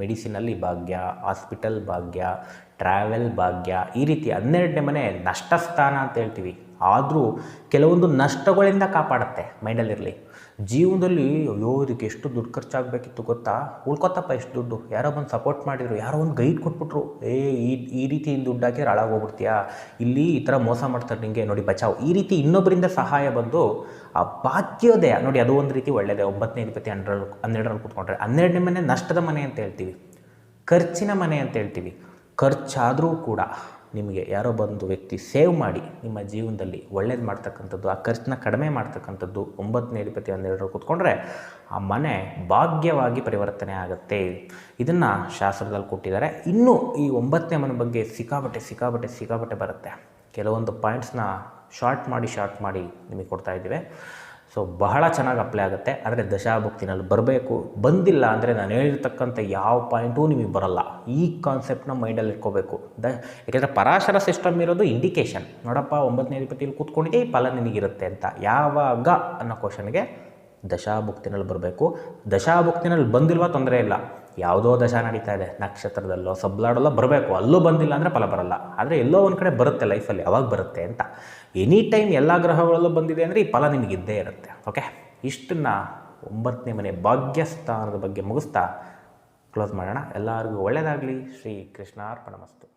ಮೆಡಿಸಿನಲ್ಲಿ ಭಾಗ್ಯ ಹಾಸ್ಪಿಟಲ್ ಭಾಗ್ಯ ಟ್ರಾವೆಲ್ ಭಾಗ್ಯ, ಈ ರೀತಿ ಹನ್ನೆರಡನೇ ಮನೆ ನಷ್ಟ ಸ್ಥಾನ ಅಂತ ಹೇಳ್ತೀವಿ. ಆದರೂ ಕೆಲವೊಂದು ನಷ್ಟಗಳಿಂದ ಕಾಪಾಡುತ್ತೆ ಮೈಂಡಲ್ಲಿರಲಿ. ಜೀವನದಲ್ಲಿ ಅಯ್ಯೋ, ಇದಕ್ಕೆ ಎಷ್ಟು ದುಡ್ಡು ಖರ್ಚಾಗಬೇಕಿತ್ತು ಗೊತ್ತಾ? ಉಳ್ಕೊತಪ್ಪ ಎಷ್ಟು ದುಡ್ಡು. ಯಾರೋ ಬಂದು ಸಪೋರ್ಟ್ ಮಾಡಿದ್ರು. ಯಾರೋ ಒಂದು ಗೈಡ್ ಕೊಟ್ಬಿಟ್ರು. ಏ, ಈ ಈ ರೀತಿ ದುಡ್ಡು ಹಾಕಿದ್ರೆ ಹಾಳಾಗೋಗ್ಬಿಡ್ತೀಯಾ? ಇಲ್ಲಿ ಈ ಥರ ಮೋಸ ಮಾಡ್ತಾರೆ ನಿಮಗೆ ನೋಡಿ ಬಚಾವ್. ಈ ರೀತಿ ಇನ್ನೊಬ್ಬರಿಂದ ಸಹಾಯ ಬಂದು ಆ ಭಾಗ್ಯೋದಯ, ನೋಡಿ ಅದು ಒಂದು ರೀತಿ ಒಳ್ಳೆಯದೇ. ಒಂಬತ್ತನೇ ಇಪ್ಪತ್ತಿ ಹನ್ನೆರಡು ಹನ್ನೆರಡರಲ್ಲಿ ಕೂತ್ಕೊಂಡ್ರೆ. ಹನ್ನೆರಡನೇ ಮನೆ ನಷ್ಟದ ಮನೆ ಅಂತ ಹೇಳ್ತೀವಿ. ಖರ್ಚಿನ ಮನೆ ಅಂತ ಹೇಳ್ತೀವಿ. ಖರ್ಚಾದರೂ ಕೂಡ ನಿಮಗೆ ಯಾರೋ ಬಂದು ವ್ಯಕ್ತಿ ಸೇವ್ ಮಾಡಿ ನಿಮ್ಮ ಜೀವನದಲ್ಲಿ ಒಳ್ಳೇದು ಮಾಡ್ತಕ್ಕಂಥದ್ದು, ಆ ಖರ್ಚನ್ನ ಕಡಿಮೆ ಮಾಡ್ತಕ್ಕಂಥದ್ದು ಒಂಬತ್ತನೇ ಅಧಿಪತಿ ಎರಡರ ಕೂತ್ಕೊಂಡ್ರೆ ಆ ಮನೆ ಭಾಗ್ಯವಾಗಿ ಪರಿವರ್ತನೆ ಆಗುತ್ತೆ. ಇದನ್ನು ಶಾಸ್ತ್ರದಲ್ಲಿ ಕೊಟ್ಟಿದ್ದಾರೆ. ಇನ್ನೂ ಈ ಒಂಬತ್ತನೇ ಮನೆ ಬಗ್ಗೆ ಸಿಕ್ಕಾಬಟ್ಟೆ ಸಿಕ್ಕಾಬಟ್ಟೆ ಸಿಕ್ಕಾಬಟ್ಟೆ ಬರುತ್ತೆ. ಕೆಲವೊಂದು ಪಾಯಿಂಟ್ಸ್ನ ಶಾರ್ಟ್ ಮಾಡಿ ಶಾರ್ಟ್ ಮಾಡಿ ನಿಮಗೆ ಕೊಡ್ತಾ ಇದ್ದೀವಿ. ಸೊ ಬಹಳ ಚೆನ್ನಾಗಿ ಅಪ್ಲೈ ಆಗುತ್ತೆ. ಆದರೆ ದಶಾಭುಕ್ತಿನಲ್ಲಿ ಬರಬೇಕು. ಬಂದಿಲ್ಲ ಅಂದರೆ ನಾನು ಹೇಳಿರ್ತಕ್ಕಂಥ ಯಾವ ಪಾಯಿಂಟೂ ನಿಮಗೆ ಬರಲ್ಲ. ಈ ಕಾನ್ಸೆಪ್ಟ್ನ ಮೈಂಡಲ್ಲಿ ಇಟ್ಕೋಬೇಕು. ದ, ಯಾಕೆಂದರೆ ಪರಾಶರ ಸಿಸ್ಟಮ್ ಇರೋದು ಇಂಡಿಕೇಶನ್ ನೋಡಪ್ಪ, ಒಂಬತ್ತನೇ ಅಧಿಪತಿಯಲ್ಲಿ ಕೂತ್ಕೊಂಡಿದೆ ಈ ಫಲ ನಿನಗಿರುತ್ತೆ ಅಂತ. ಯಾವಾಗ? ಅನ್ನೋ ಕ್ವಶನ್ಗೆ ದಶಾಭುಕ್ತಿನಲ್ಲಿ ಬರಬೇಕು. ದಶಾಭುಕ್ತಿನಲ್ಲಿ ಬಂದಿಲ್ವಾ? ತೊಂದರೆ ಇಲ್ಲ. ಯಾವುದೋ ದಶ ನಡೀತಾ ಇದೆ, ನಕ್ಷತ್ರದಲ್ಲೋ, ಸಬ್ಲಾಡಲ್ಲೋ ಬರಬೇಕು. ಅಲ್ಲೂ ಬಂದಿಲ್ಲ ಅಂದರೆ ಫಲ ಬರಲ್ಲ. ಆದರೆ ಎಲ್ಲೋ ಒಂದು ಕಡೆ ಬರುತ್ತೆ ಲೈಫಲ್ಲಿ ಯಾವಾಗ ಬರುತ್ತೆ ಅಂತ. ಎನಿ ಟೈಮ್ ಎಲ್ಲ ಗ್ರಹಗಳಲ್ಲೂ ಬಂದಿದೆ ಅಂದರೆ ಈ ಫಲ ನಿಮಗಿದ್ದೇ ಇರುತ್ತೆ ಓಕೆ ಇಷ್ಟನ್ನು ಒಂಬತ್ತನೇ ಮನೆ ಭಾಗ್ಯಸ್ಥಾನದ ಬಗ್ಗೆ ಮುಗಿಸ್ತಾ ಕ್ಲೋಸ್ ಮಾಡೋಣ. ಎಲ್ಲರಿಗೂ ಒಳ್ಳೆಯದಾಗಲಿ ಶ್ರೀ ಕೃಷ್ಣಾರ್ಪಣಮಸ್ತು